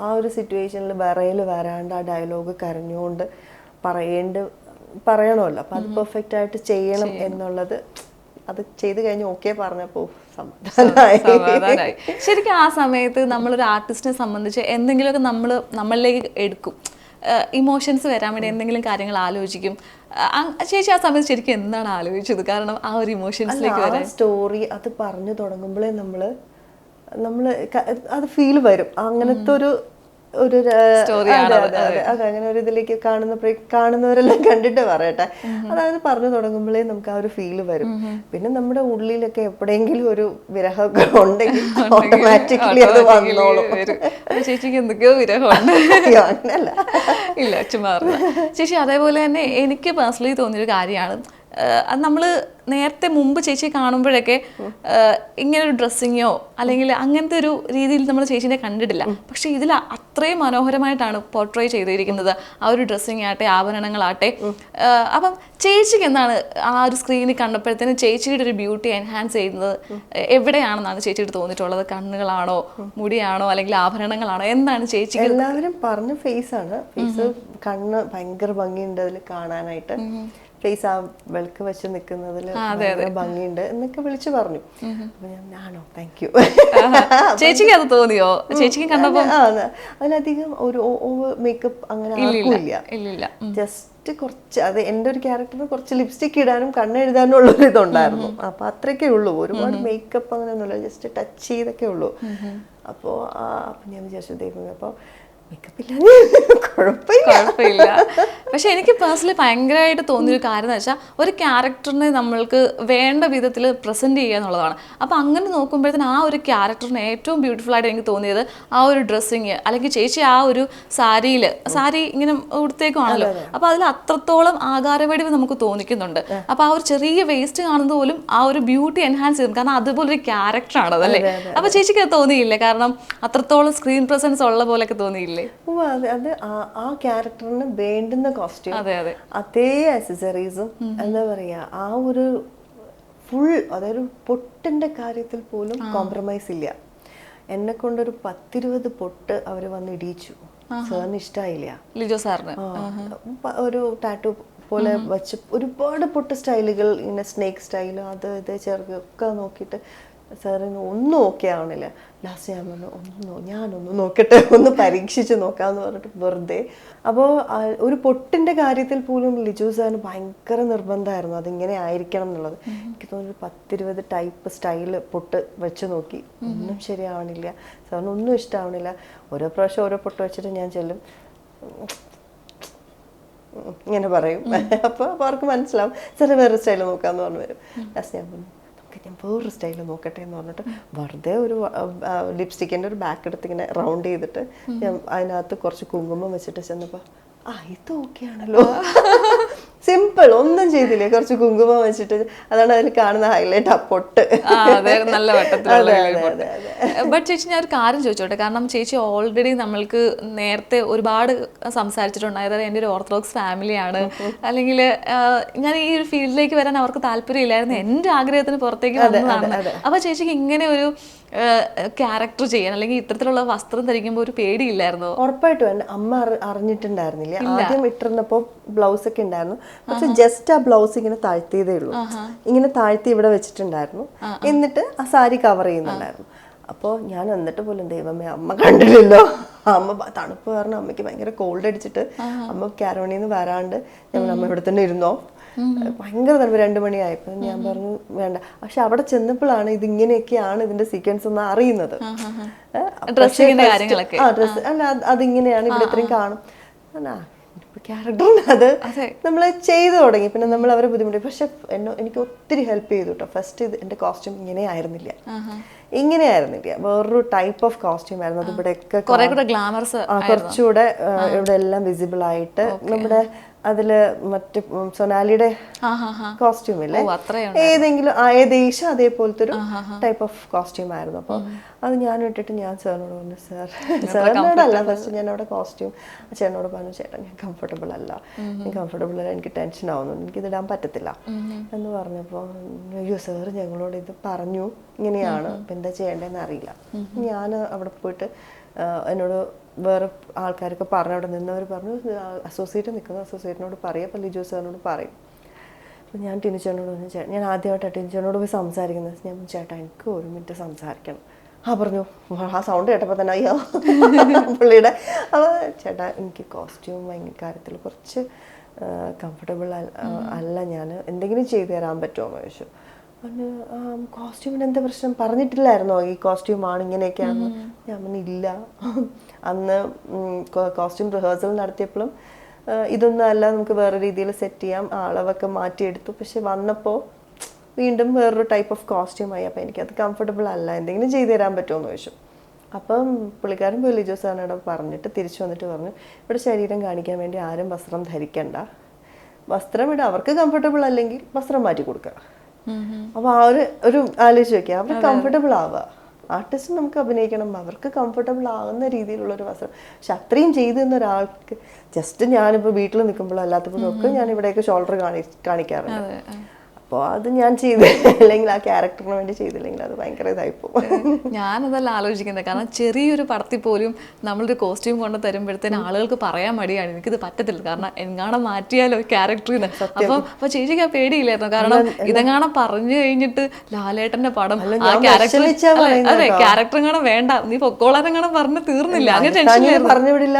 ആ ഒരു സിറ്റുവേഷനിൽ വിറയിൽ വരാണ്ട് ആ ഡയലോഗ് കരഞ്ഞുകൊണ്ട് പറയേണ്ട പറയണമല്ലോ. അപ്പം അത് പെർഫെക്റ്റ് ആയിട്ട് ചെയ്യണം. എന്നുള്ളത് അത് ചെയ്ത് കഴിഞ്ഞ് ഓക്കെ പറഞ്ഞപ്പോൾ സമാധാനമായി സമാധാനായി. ശരിക്കും ആ സമയത്ത് നമ്മളൊരു ആർട്ടിസ്റ്റിനെ സംബന്ധിച്ച് എന്തെങ്കിലുമൊക്കെ നമ്മൾ നമ്മളിലേക്ക് എടുക്കും. ഇമോഷൻസ് വരാൻ വേണ്ടി എന്തെങ്കിലും കാര്യങ്ങൾ ആലോചിക്കും. ചേച്ചി ആ സമയത്ത് ശരിക്കും എന്താണ് ആലോചിച്ചത്? കാരണം ആ ഒരു ഇമോഷൻസിലേക്ക് വരാൻ. സ്റ്റോറി അത് പറഞ്ഞു തുടങ്ങുമ്പോഴേ നമ്മൾ നമ്മൾ അത് ഫീൽ വരും. അങ്ങനത്തെ ഒരു ഒരു ര- അതെ, അങ്ങനെ ഒരു ഇതിലേക്ക് കാണുന്ന കാണുന്നവരെല്ലാം കണ്ടിട്ട് പറയട്ടെ. അതായത് പറഞ്ഞു തുടങ്ങുമ്പോഴേ നമുക്ക് ആ ഒരു ഫീൽ വരും. പിന്നെ നമ്മുടെ ഉള്ളിലൊക്കെ എപ്പോഴെങ്കിലും ഒരു വിരഹമൊക്കെ ഉണ്ടെങ്കിൽ ഓട്ടോമാറ്റിക്കലി അത് വന്നോളും. ചേച്ചിക്ക് എന്തൊക്കെയോ വിരഹമുണ്ട്. അങ്ങനല്ല. ഇല്ല ചുമ്മാ പറഞ്ഞതാ. ചേച്ചി അതേപോലെ തന്നെ എനിക്ക് പേഴ്സണലി തോന്നിയൊരു കാര്യമാണ്. നമ്മൾ നേരത്തെ മുമ്പ് ചേച്ചി കാണുമ്പോഴൊക്കെ ഇങ്ങനെ ഒരു ഡ്രസ്സിങ്ങോ അല്ലെങ്കിൽ അങ്ങനത്തെ ഒരു രീതിയിൽ നമ്മൾ ചേച്ചിനെ കണ്ടിട്ടില്ല. പക്ഷെ ഇതിൽ അത്രയും മനോഹരമായിട്ടാണ് പോർട്രേ ചെയ്തിരിക്കുന്നത്. ആ ഒരു ഡ്രസ്സിങ് ആട്ടെ ആഭരണങ്ങളാട്ടെ അപ്പം ചേച്ചിക്ക് എന്താണ് ആ ഒരു സ്ക്രീനിൽ കണ്ടപ്പോഴത്തേനും ചേച്ചിയുടെ ഒരു ബ്യൂട്ടി എൻഹാൻസ് ചെയ്യുന്നത്? എവിടെയാണെന്നാണ് ചേച്ചിയുടെ തോന്നിയിട്ടുള്ളത്? കണ്ണുകളാണോ മുടിയാണോ അല്ലെങ്കിൽ ആഭരണങ്ങളാണോ? എന്താണ് ചേച്ചിക്ക് എല്ലാവരും പറഞ്ഞ ഫേസ് ആണ്. ഫേസ് കണ്ണ് ഭയങ്കര ഭംഗിയുണ്ട് അതിൽ കാണാനായിട്ട്. ഫേസ് ആ വെളുക്ക് വെച്ച് നിൽക്കുന്നതിൽ ഭംഗിയുണ്ട് എന്നൊക്കെ വിളിച്ചു പറഞ്ഞു. അപ്പൊ ഞാൻ ആണോ താങ്ക് യു ചേച്ചിക്ക് അത് തോന്നിയോ? ചേച്ചിക്ക് കണ്ടപ്പോ? അതിലധികം ഒരു ഓവർ മേക്കപ്പ് അങ്ങനെ ഇല്ല. ജസ്റ്റ് കുറച്ച് അത് എന്റെ ഒരു ക്യാരക്ടറിന് കുറച്ച് ലിപ്സ്റ്റിക് ഇടാനും കണ്ണെഴുതാനും ഉള്ള ഒരു ഇതുണ്ടായിരുന്നു അപ്പൊ അത്രയൊക്കെ ഉള്ളൂ. ഒരുപാട് മേക്കപ്പ് അങ്ങനെ ഒന്നുമില്ല ജസ്റ്റ് ടച്ച് ചെയ്തൊക്കെ ഉള്ളൂ. അപ്പോൾ അപ്പൊ ഞാൻ വിചാരിച്ചു ദൈവമേ അപ്പോൾ കുഴപ്പമില്ല. പക്ഷെ എനിക്ക് പേഴ്സണലി ഭയങ്കരമായിട്ട് തോന്നിയൊരു കാര്യം എന്ന് വെച്ചാൽ ഒരു ക്യാരക്ടറിനെ നമ്മൾക്ക് വേണ്ട വിധത്തിൽ പ്രസന്റ് ചെയ്യുക എന്നുള്ളതാണ്. അപ്പൊ അങ്ങനെ നോക്കുമ്പോഴത്തേന് ആ ഒരു ക്യാരക്ടറിന് ഏറ്റവും ബ്യൂട്ടിഫുൾ ആയിട്ട് എനിക്ക് തോന്നിയത് ആ ഒരു ഡ്രസ്സിങ് അല്ലെങ്കിൽ ചേച്ചി ആ ഒരു സാരിയിൽ സാരി ഇങ്ങനെ ഉടുത്തേക്കുവാണല്ലോ. അപ്പൊ അതിൽ അത്രത്തോളം ആകാരവടിവ് നമുക്ക് തോന്നിക്കുന്നുണ്ട്. അപ്പൊ ആ ഒരു ചെറിയ വേസ്റ്റ് കാണുന്നത് പോലും ആ ഒരു ബ്യൂട്ടി എൻഹാൻസ് ചെയ്യും. കാരണം അതുപോലെ ഒരു ക്യാരക്ടറാണ് അതല്ലേ അപ്പൊ ചേച്ചിക്ക് അത് തോന്നിയില്ലേ? കാരണം അത്രത്തോളം സ്ക്രീൻ പ്രസൻസ് ഉള്ള പോലെയൊക്കെ തോന്നിയില്ലേ? ഓ അത് അത് ആ- ആ ക്യാരക്ടറിന് വേണ്ടുന്ന കോസ്റ്റ്യൂം അതെ അതെ. അതേ അക്സസറീസും എന്താ പറയാ ആ ഒരു ഫുൾ അതായത് പൊട്ടിന്റെ കാര്യത്തിൽ പോലും കോംപ്രമൈസ് ഇല്ല. എന്നെ കൊണ്ടൊരു പത്തിരുപത് പൊട്ട് അവർ വന്ന് ഇടിയിച്ചു. സാറിന് ഇഷ്ടായില്ല. ലിജോ സാറിന്. ഒരു ടാറ്റു പോലെ വെച്ച് ഒരുപാട് പൊട്ട് സ്റ്റൈലുകൾ ഇങ്ങനെ സ്നേക്ക് സ്റ്റൈൽ അത് ഇത് ചെറുക്കൊക്കെ നോക്കിയിട്ട് സാറിന് ഒന്നും ഓക്കെ ആവണില്ല. ലാസ്റ്റ് ഞാൻ പറഞ്ഞു ഒന്ന് ഞാനൊന്ന് നോക്കട്ടെ ഒന്ന് പരീക്ഷിച്ച് നോക്കാമെന്ന് പറഞ്ഞിട്ട് വെറുതെ. അപ്പോൾ ഒരു പൊട്ടിന്റെ കാര്യത്തിൽ പോലും ലിജു സാറിന് ഭയങ്കര നിർബന്ധമായിരുന്നു. അതിങ്ങനെ ആയിരിക്കണം എന്നുള്ളത്. എനിക്ക് തോന്നുന്നു ഒരു പത്തിരുപത് ടൈപ്പ് സ്റ്റൈൽ പൊട്ട് വെച്ച് നോക്കി. ഒന്നും ശരിയാവണില്ല. സാറിന് ഒന്നും ഇഷ്ടമാവണില്ല ഓരോ പ്രാവശ്യം ഓരോ പൊട്ട് വെച്ചിട്ട് ഞാൻ ചെല്ലും. ഇങ്ങനെ പറയും. അപ്പോൾ അപ്പോൾ അവർക്ക് മനസ്സിലാവും. സാറേ വേറെ സ്റ്റൈൽ നോക്കാമെന്ന് പറഞ്ഞു വരും. ലാസ്റ്റ് ഞാൻ പറഞ്ഞു ഞാൻ വേറൊരു സ്റ്റൈൽ നോക്കട്ടെ എന്ന് പറഞ്ഞിട്ട് വെറുതെ ഒരു ലിപ്സ്റ്റിക്കിന്റെ ഒരു ബാക്ക് എടുത്ത് ഇങ്ങനെ റൗണ്ട് ചെയ്തിട്ട് ഞാൻ അതിനകത്ത് കുറച്ച് കുങ്കുമം വെച്ചിട്ട് ചെന്നപ്പോൾ ആ ഇത് ഓക്കെ ആണല്ലോ. സിമ്പിൾ ഒന്നും ചെയ്തില്ലേ? കുറച്ച് കുങ്കുമം വെച്ചിട്ട് അതാണ് അതിൽ കാണുന്ന ഹൈലൈറ്റ് ആ പൊട്ട്. നല്ല ബട്ട് ചേച്ചി ഞാൻ ഒരു കാര്യം ചോദിച്ചോട്ടെ? കാരണം ചേച്ചി ഓൾറെഡി നമ്മൾക്ക് നേരത്തെ ഒരുപാട് സംസാരിച്ചിട്ടുണ്ട്. അതായത് എന്റെ ഒരു ഓർത്തഡോക്സ് ഫാമിലിയാണ് അല്ലെങ്കിൽ ഞാൻ ഈ ഒരു ഫീൽഡിലേക്ക് വരാൻ അവർക്ക് താല്പര്യമില്ലായിരുന്നു. എന്റെ ആഗ്രഹത്തിന് പുറത്തേക്ക് വന്നതാണ്. അപ്പൊ ചേച്ചിക്ക് ഇങ്ങനെ ഒരു ക്യാരക്ടർ ചെയ്യാൻ അല്ലെങ്കിൽ ഇത്തരത്തിലുള്ള വസ്ത്രം ധരിക്കുമ്പോൾ ഒരു പേടിയില്ലായിരുന്നു? ഉറപ്പായിട്ടും. എന്റെ അമ്മ അറിഞ്ഞിട്ടുണ്ടായിരുന്നില്ല. ആദ്യം ഇട്ടിരുന്നപ്പോ ബ്ലൗസ് ഒക്കെ ഉണ്ടായിരുന്നു. പക്ഷെ ജസ്റ്റ് ആ ബ്ലൗസ് ഇങ്ങനെ താഴ്ത്തിയതേ ഉള്ളൂ. ഇങ്ങനെ താഴ്ത്തി ഇവിടെ വെച്ചിട്ടുണ്ടായിരുന്നു. എന്നിട്ട് ആ സാരി കവർ ചെയ്യുന്നുണ്ടായിരുന്നു. അപ്പോൾ ഞാൻ എന്നിട്ട് പോലും ദൈവമേ അമ്മ കണ്ടില്ലല്ലോ. അമ്മ തണുപ്പ് കാരണം അമ്മയ്ക്ക് ഭയങ്കര കോൾഡ് അടിച്ചിട്ട് അമ്മ കാരോണിന്ന് വരാണ്ട് ഞങ്ങൾ അമ്മ ഇവിടെ തന്നെ ഇരുന്നോ? ഭയങ്കര തണുപ്പ്. രണ്ട് മണിയായപ്പോൾ ഞാൻ പറഞ്ഞു വേണ്ട. പക്ഷെ അവിടെ ചെന്നപ്പോഴാണ് ഇത് ഇങ്ങനെയൊക്കെയാണ് ഇതിന്റെ സീക്വൻസ് എന്ന് അറിയുന്നത്. ആ ഡ്രസ് അല്ല അത് അതിങ്ങനെയാണ് ഇവിടെ ഇത്രയും കാണും. ക്യാരക്ടറിന് അത്. നമ്മൾ ചെയ്തു തുടങ്ങി. പിന്നെ നമ്മൾ അവരെ ബുദ്ധിമുട്ടി. പക്ഷെ എന്നെ എനിക്ക് ഒത്തിരി ഹെൽപ്പ് ചെയ്തു കേട്ടോ ഫസ്റ്റ് ഇത് എന്റെ കോസ്റ്റ്യൂം ഇങ്ങനെ ആയിരുന്നില്ല. ഇങ്ങനെ ആയിരുന്നില്ല. വേറൊരു ടൈപ്പ് ഓഫ് കോസ്റ്റ്യൂം ആയിരുന്നു. അത് ഇവിടെയൊക്കെ കുറെ കൂടെ ഗ്ലാമർസ് കുറച്ചുകൂടെ ഇവിടെ എല്ലാം വിസിബിൾ ആയിട്ട് നമ്മുടെ അതിൽ മറ്റു സൊനാലിയുടെ കോസ്റ്റ്യൂം ഇല്ലേ ഏതെങ്കിലും ഏകദേശം അതേപോലത്തെ ഒരു ടൈപ്പ് ഓഫ് കോസ്റ്റ്യൂം ആയിരുന്നു അപ്പോൾ അത് ഞാൻ ഇട്ടിട്ട് ഞാൻ സാറിനോട് പറഞ്ഞു സാർ സാറിനോടല്ല ഫസ്റ്റ് ഞാൻ അവിടെ കോസ്റ്റ്യൂം ചേട്ടനോട് പറഞ്ഞു ചേട്ടാ ഞാൻ കംഫർട്ടബിൾ അല്ല. ഞാൻ കംഫർട്ടബിൾ അല്ല എനിക്ക് ടെൻഷൻ ആവുന്നുണ്ട് എനിക്ക് ഇതിടാൻ പറ്റത്തില്ല. എന്ന് പറഞ്ഞപ്പോൾ അയ്യോ സാർ ഞങ്ങളോട് ഇത് പറഞ്ഞു ഇങ്ങനെയാണ്. അപ്പം എന്താ ചെയ്യേണ്ടതെന്ന് അറിയില്ല. ഞാൻ അവിടെ പോയിട്ട് എന്നോട് വേറെ ആൾക്കാരൊക്കെ പറഞ്ഞു അവിടെ നിന്നവർ പറഞ്ഞു അസോസിയേറ്റ് നിൽക്കുന്ന അസോസിയേറ്റിനോട് പറയും അപ്പം ലിജോ സാറിനോട് പറയും. അപ്പം ഞാൻ ടിനിച്ചേട്ടനോട് പറഞ്ഞു ചേട്ടൻ ഞാൻ ആദ്യമായിട്ടാണ് ടിനിച്ചേട്ടനോട് പോയി സംസാരിക്കുന്നത്. ഞാൻ ചേട്ടാ എനിക്ക് ഒരു മിനിറ്റ് സംസാരിക്കണം. ആ പറഞ്ഞു. ആ സൗണ്ട് കേട്ടപ്പോൾ തന്നെ അയ്യോ. പുള്ളിയുടെ അപ്പോൾ ചേട്ടാ എനിക്ക് കോസ്റ്റ്യൂം ഭയങ്കര കാര്യത്തിൽ കുറച്ച് കംഫർട്ടബിൾ അല്ല ഞാൻ എന്തെങ്കിലും ചെയ്തു തരാൻ പറ്റുമോ എന്ന് ചോദിച്ചു. പറഞ്ഞു കോസ്റ്റ്യൂമിന് എന്താ പ്രശ്നം? പറഞ്ഞിട്ടില്ലായിരുന്നോ ഈ കോസ്റ്റ്യൂമാണ് ഇങ്ങനെയൊക്കെയാണെന്ന് ഞാൻ പറഞ്ഞു ഇല്ല. അന്ന് കോസ്റ്റ്യൂം റിഹേഴ്സൽ നടത്തിയപ്പോഴും ഇതൊന്നും അല്ല നമുക്ക് വേറെ രീതിയിൽ സെറ്റ് ചെയ്യാം അളവൊക്കെ മാറ്റിയെടുത്തു. പക്ഷെ വന്നപ്പോൾ വീണ്ടും വേറൊരു ടൈപ്പ് ഓഫ് കോസ്റ്റ്യൂമായി അപ്പോൾ എനിക്കത് കംഫർട്ടബിൾ അല്ല. എന്തെങ്കിലും ചെയ്തു തരാൻ പറ്റുമോ എന്ന് ചോദിച്ചു. അപ്പം പുള്ളിക്കാരൻ പോയി ലിജോ സാറിനോട് പറഞ്ഞിട്ട് തിരിച്ചു വന്നിട്ട് പറഞ്ഞു ഇവിടെ ശരീരം കാണിക്കാൻ വേണ്ടി ആരും വസ്ത്രം ധരിക്കണ്ട. വസ്ത്രം ഇവിടെ അവർക്ക് കംഫർട്ടബിൾ അല്ലെങ്കിൽ വസ്ത്രം മാറ്റി കൊടുക്കുക. അപ്പോൾ ആ ഒരു ഒരു ആലോചിച്ച് നോക്കിയാൽ അവർ കംഫർട്ടബിൾ ആവുക. ആർട്ടിസ്റ്റ് നമുക്ക് അഭിനയിക്കണം അവർക്ക് കംഫർട്ടബിൾ ആകുന്ന രീതിയിലുള്ളൊരു വസ്ത്രം. പക്ഷെ അത്രയും ചെയ്തു തന്ന ഒരാൾക്ക് ജസ്റ്റ് ഞാനിപ്പോൾ വീട്ടിൽ നിൽക്കുമ്പോൾ അല്ലാത്തപ്പോഴൊക്കെ ഞാൻ ഇവിടെയൊക്കെ ഷോൾഡർ കാണി കാണിക്കാറുണ്ട് അപ്പോൾ അത് ഞാൻ ചെയ്തില്ലെങ്കിൽ ആ ക്യാരക്ടറിന് വേണ്ടി ചെയ്തില്ലെങ്കിൽ അത് ഭയങ്കര ഇതായിപ്പോവും ഞാനതല്ല ആലോചിക്കുന്നത്. കാരണം ചെറിയൊരു പടത്തിൽ പോലും നമ്മളൊരു കോസ്റ്റ്യൂം കൊണ്ട് തരുമ്പോഴത്തേന് ആളുകൾക്ക് പറയാൻ മടിയാണ്. എനിക്കിത് പറ്റത്തില്ല. കാരണം എങ്ങാണം മാറ്റിയാലോ ക്യാരക്ടറിന് അപ്പം അപ്പൊ ചേച്ചിക്ക് ആ പേടിയില്ലായിരുന്നു. കാരണം ഇതെങ്ങാണം പറഞ്ഞു കഴിഞ്ഞിട്ട് ലാലേട്ടന്റെ പടം ആ ക്യാരക്ടർ അതെ ക്യാരക്ടർ എങ്ങനെ വേണ്ട. നീ പൊക്കോളാരെങ്ങനെ പറഞ്ഞു തീർന്നില്ല. അങ്ങനെ ടെൻഷൻ പറഞ്ഞു വിടില്ല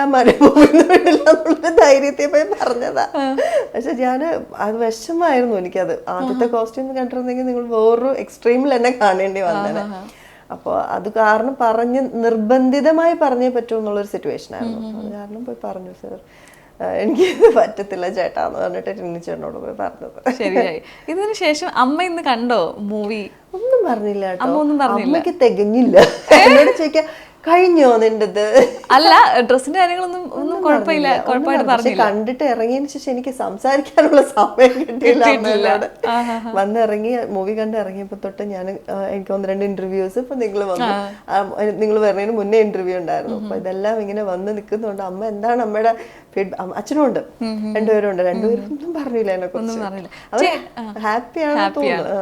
ധൈര്യത്തെ പോയി പറഞ്ഞതാ. പക്ഷെ ഞാൻ അത് വിഷമായിരുന്നു എനിക്കത്. ആദ്യത്തെ കോസ്റ്റ്യൂം കണ്ടിരുന്നെങ്കിൽ നിങ്ങൾ വേറൊരു എക്സ്ട്രീമിൽ തന്നെ കാണേണ്ടി വന്നേനെ. അപ്പോൾ അത് കാരണം പറഞ്ഞ് നിർബന്ധിതമായി പറഞ്ഞേ പറ്റൂ എന്നുള്ളൊരു സിറ്റുവേഷൻ ആയിരുന്നു. അത് കാരണം പോയി പറഞ്ഞു സർ എനിക്ക് ഇത് പറ്റത്തില്ല ചേട്ടാ എന്ന് പറഞ്ഞിട്ട് ടിന്നി ചേട്ടനോട് പോയി പറഞ്ഞത്. ശരിയായി. ഇതിന് ശേഷം അമ്മ ഇന്ന് കണ്ടോ മൂവി ഒന്നും പറഞ്ഞില്ല കേട്ടോ. അമ്മ ഒന്നും പറഞ്ഞില്ല. അമ്മയ്ക്ക് തികഞ്ഞില്ല. എന്നോട് ചോദിക്കാൻ കഴിഞ്ഞോ അല്ല ഡ്രസ്സിന്റെ കാര്യങ്ങളൊന്നും ഒന്നും കുഴപ്പമില്ല. കുഴപ്പമായിട്ട് കണ്ടിട്ട് ഇറങ്ങിയതിന് ശേഷം എനിക്ക് സംസാരിക്കാനുള്ള സമയം കിട്ടിയില്ല വന്നിറങ്ങി മൂവി കണ്ട് ഇറങ്ങിയപ്പോ തൊട്ട് ഞാൻ എനിക്ക് ഒന്ന് രണ്ട് ഇന്റർവ്യൂസ് ഇപ്പൊ നിങ്ങൾ വന്നു. നിങ്ങൾ വരുന്നതിന് മുന്നേ ഇന്റർവ്യൂ ഉണ്ടായിരുന്നു. അപ്പൊ ഇതെല്ലാം ഇങ്ങനെ വന്ന് നിൽക്കുന്നതുകൊണ്ട് അമ്മ എന്താണ് അമ്മയുടെ ഫീഡ്ബാക്ക് അച്ഛനും ഉണ്ട് രണ്ടുപേരും ഉണ്ട് രണ്ടുപേരും ഒന്നും പറഞ്ഞില്ല എന്നെ കുറിച്ച്. അവർ ഹാപ്പിയാണ്. തോന്നുന്നത്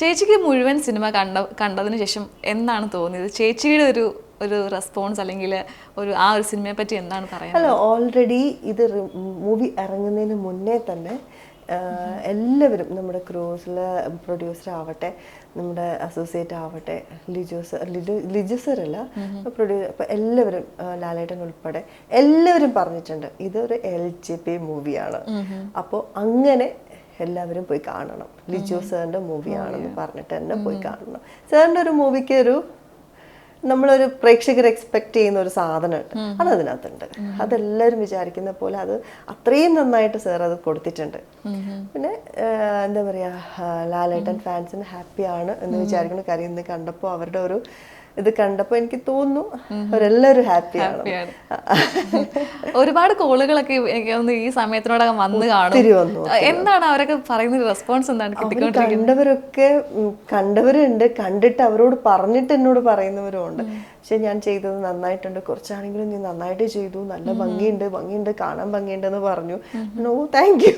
ചേച്ചിക്ക് മുഴുവൻ സിനിമ കണ്ട കണ്ടതിന് ശേഷം എന്താണ് തോന്നിയത്? ചേച്ചിയുടെ ഒരു ഒരു റെസ്പോൺസ് അല്ലെങ്കിൽ ഒരു ആ ഒരു സിനിമയെ പറ്റി എന്താണ് പറയുന്നത് അല്ല ഓൾറെഡി ഇത് മൂവി ഇറങ്ങുന്നതിന് മുന്നേ തന്നെ എല്ലാവരും നമ്മുടെ ക്രൂസിലെ പ്രൊഡ്യൂസർ ആവട്ടെ നമ്മുടെ അസോസിയേറ്റ് ആവട്ടെ ലിജോസർ ലിജോ അല്ല പ്രൊഡ്യൂസർ അപ്പം എല്ലാവരും ലാലേട്ടൻ ഉൾപ്പെടെ എല്ലാവരും പറഞ്ഞിട്ടുണ്ട് ഇതൊരു എൽ ജി പി മൂവിയാണ് അപ്പോൾ അങ്ങനെ എല്ലാവരും പോയി കാണണം. ലിജോ സാറിന്റെ മൂവിയാണെന്ന് പറഞ്ഞിട്ട് തന്നെ പോയി കാണണം. സാറിന്റെ ഒരു മൂവിക്ക് ഒരു നമ്മളൊരു പ്രേക്ഷകർ എക്സ്പെക്ട് ചെയ്യുന്ന ഒരു സാധനമുണ്ട്. അത് അതിനകത്തുണ്ട്. അതെല്ലാവരും വിചാരിക്കുന്ന പോലെ അത് അത്രയും നന്നായിട്ട് സാർ അത് കൊടുത്തിട്ടുണ്ട്. പിന്നെ എന്താ പറയുക ലാലേട്ടൻ ഫാൻസിന് ഹാപ്പിയാണ് എന്ന് വിചാരിക്കുന്ന കാര്യം ഇന്ന് കണ്ടപ്പോൾ അവരുടെ ഒരു ഇത് കണ്ടപ്പോൾ എനിക്ക് തോന്നുന്നു അവരെല്ലാവരും ഹാപ്പിയാണ് ഒരുപാട് കോളുകളൊക്കെ എനിക്ക് ഈ സമയത്തിനോടകം വന്ന് കാണും. എന്താണ് അവരൊക്കെ പറയുന്ന റെസ്പോൺസ് എന്താണ് കണ്ടവരൊക്കെ കണ്ടവരുണ്ട് കണ്ടിട്ട് അവരോട് പറഞ്ഞിട്ട് എന്നോട് പറയുന്നവരും ഉണ്ട് പക്ഷെ ഞാൻ ചെയ്തത് നന്നായിട്ടുണ്ട്. കുറച്ചാണെങ്കിലും നീ നന്നായിട്ട് ചെയ്തു. നല്ല ഭംഗിയുണ്ട് ഭംഗിയുണ്ട് കാണാൻ ഭംഗിയുണ്ട് എന്ന് പറഞ്ഞു നോ താങ്ക് യു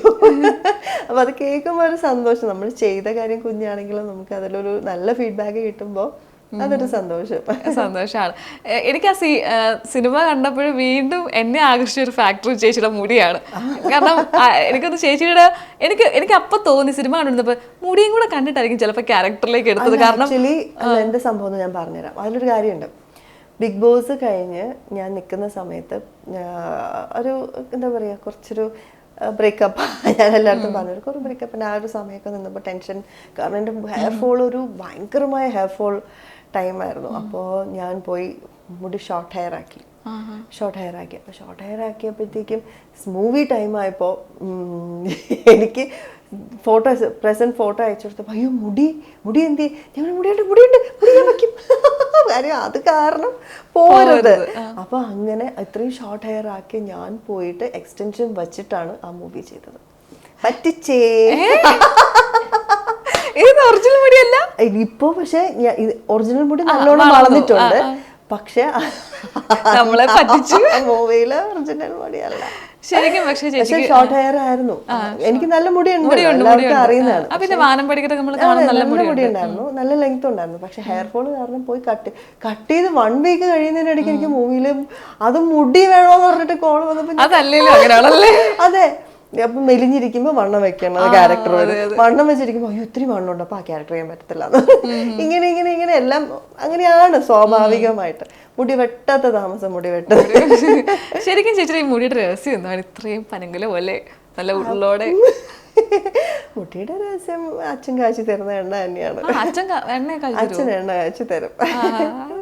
അപ്പൊ അത് കേൾക്കുമ്പോൾ ഒരു സന്തോഷം. നമ്മൾ ചെയ്ത കാര്യം കുഞ്ഞാണെങ്കിലും നമുക്ക് അതിലൊരു നല്ല ഫീഡ്ബാക്ക് കിട്ടുമ്പോൾ അതൊരു സന്തോഷം. സന്തോഷമാണ് എനിക്ക് ആ സി സിനിമ കണ്ടപ്പോൾ വീണ്ടും എന്നെ ആകർഷിച്ച ഒരു ഫാക്ടറി ചേച്ചിയുടെ മുടിയാണ്. കാരണം എനിക്കൊന്ന് ചേച്ചിയുടെ എനിക്ക് എനിക്ക് അപ്പൊ തോന്നി സിനിമ കണ്ടിരുന്നപ്പോ മുടിയും കൂടെ കണ്ടിട്ടായിരിക്കും ചിലപ്പോ ക്യാരക്ടറിലേക്ക് എടുത്തത്. കാരണം ആക്ച്വലി എന്താ സംഭവം ഞാൻ പറഞ്ഞുതരാം. അതിലൊരു കാര്യമുണ്ട്. ബിഗ് ബോസ് കഴിഞ്ഞ് ഞാൻ നിൽക്കുന്ന സമയത്ത് ഒരു എന്താ പറയുക കുറച്ചൊരു ബ്രേക്കപ്പ് ഞാൻ എല്ലായിടത്തും പറഞ്ഞു കുറേ ബ്രേക്കപ്പിന്റെ ആ ഒരു സമയമൊക്കെ നിന്നപ്പോൾ ടെൻഷൻ കാരണം എന്റെ ഹെയർ ഫോൾ ഒരു ഭയങ്കരമായ ഹെയർ ഫോൾ ടൈമായിരുന്നു അപ്പോൾ ഞാൻ പോയി മുടി ഷോർട്ട് ഹെയർ ആക്കി. ഷോർട്ട് ഹെയർ ആക്കി. അപ്പോൾ ഷോർട്ട് ഹെയർ ആക്കിയപ്പോഴത്തേക്കും മൂവി ടൈം ആയപ്പോൾ എനിക്ക് ഫോട്ടോ പ്രസന്റ് ഫോട്ടോ അയച്ചു കൊടുത്തപ്പോൾ അയ്യോ മുടി മുടി എന്ത് ഞങ്ങൾ മുടിയുണ്ട് മുടിയുണ്ട് മുടി ഞാൻ വയ്ക്കും കാര്യം അത് കാരണം പോരുത്. അപ്പോൾ അങ്ങനെ ഇത്രയും ഷോർട്ട് ഹെയർ ആക്കി ഞാൻ പോയിട്ട് എക്സ്റ്റൻഷൻ വച്ചിട്ടാണ് ആ മൂവി ചെയ്തത്. പറ്റിച്ചേ. ഇത് ഒറിജിനൽ മുടിയല്ല? ഇപ്പോ പക്ഷെ ഒറിജിനൽ മുടി നല്ലോണം വളർന്നു. വളർന്നിട്ടുണ്ട്. പക്ഷെ നമ്മളെ പറ്റിച്ചു. മൂവിയിൽ ഒറിജിനൽ മുടിയല്ല. ശരിക്കും പക്ഷേ ഷോർട്ട് ഹെയർ ആയിരുന്നു. എനിക്ക് നല്ല മുടിയുണ്ട്. എല്ലാവർക്കും അറിയുന്നതാണ്. ആ, പിന്നെ വാനം പഠിക്കട്ടെ നമ്മൾ നല്ല മുടി ഉണ്ടായിരുന്നു നല്ല ലെങ്ത് ഉണ്ടായിരുന്നു. പക്ഷെ ഹെയർ ഫോൾ കാരണം പോയി കട്ട് കട്ട് ചെയ്ത് വൺ വീക്ക് കഴിയുന്നതിനിടയ്ക്ക് എനിക്ക് മൂവിയിലും അത് മുടി വേണോന്ന് പറഞ്ഞിട്ട് കോൾ വന്നപ്പോ അതല്ലല്ലോ അങ്ങനെയാണല്ലേ? അതെ. അപ്പൊ മെലിഞ്ഞിരിക്കുമ്പോ വണ്ണം വെക്കണം ക്യാരക്ടർ വരും. വണ്ണം വെച്ചിരിക്കുമ്പോ അയ്യോ ഒത്തിരി വണ്ണം ഉണ്ട് അപ്പൊ ആ ക്യാരക്ടർ ചെയ്യാൻ പറ്റത്തില്ല. ഇങ്ങനെ ഇങ്ങനെ ഇങ്ങനെ എല്ലാം അങ്ങനെയാണ് സ്വാഭാവികമായിട്ട്. മുടി വെട്ടാത്ത താമസം മുടി വെട്ടത് ശരിക്കും ചേച്ചി ഈ മുടിയുടെ രഹസ്യം എന്താണ്? ഇത്രയും പനങ്കല പോലെ നല്ല ഉള്ളോടെ മുടിയുടെ രഹസ്യം അച്ഛൻ കാച്ചി തരുന്ന എണ്ണ തന്നെയാണ്. അച്ഛൻ എണ്ണ കഴിച്ചു അച്ഛൻ എണ്ണ കാച്ചി തരും.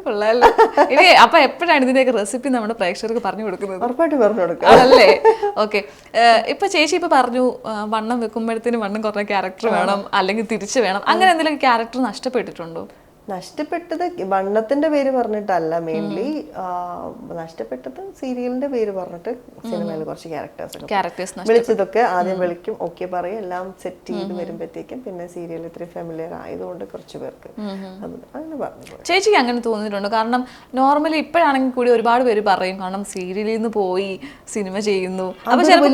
കൊള്ളാലോ. ഇനി അപ്പൊ എപ്പോഴാണ് ഇതിന്റെയൊക്കെ റെസിപ്പി നമ്മുടെ പ്രേക്ഷകർക്ക് പറഞ്ഞു കൊടുക്കുന്നത്? ഉറപ്പായിട്ട് പറഞ്ഞു കൊടുക്കുക അല്ലേ ഓക്കെ ഇപ്പൊ ചേച്ചി ഇപ്പൊ പറഞ്ഞു വണ്ണം വെക്കുമ്പോഴത്തേന് വണ്ണം കുറെ ക്യാരക്ടർ വേണം അല്ലെങ്കിൽ തിരിച്ചു വേണം. അങ്ങനെ എന്തെങ്കിലും ക്യാരക്ടർ നഷ്ടപ്പെട്ടിട്ടുണ്ടോ? നഷ്ടപ്പെട്ടത് വണ്ണത്തിന്റെ പേര് പറഞ്ഞിട്ടല്ല മെയിൻലി നഷ്ടപ്പെട്ടത് സീരിയലിന്റെ പേര് പറഞ്ഞിട്ട് സിനിമയിൽ കുറച്ച് ക്യാരക്ടേഴ്സ് ക്യാരക്ടേഴ്സ് വിളിച്ചതൊക്കെ ആദ്യം വിളിക്കും ഓക്കെ പറയും എല്ലാം സെറ്റ് ചെയ്ത് വരുമ്പോഴത്തേക്കും പിന്നെ സീരിയൽ ഇത്രയും ഫെമിലിയർ ആയതുകൊണ്ട് കുറച്ച് പേർക്ക് അങ്ങനെ പറഞ്ഞു ചേച്ചി ചേച്ചിക്ക് അങ്ങനെ തോന്നിയിട്ടുണ്ട്? കാരണം നോർമലി ഇപ്പോഴാണെങ്കിൽ കൂടി ഒരുപാട് പേര് പറയും കാരണം സീരിയലിൽ നിന്ന് പോയി സിനിമ ചെയ്യുന്നു. അപ്പൊ ചിലപ്പോൾ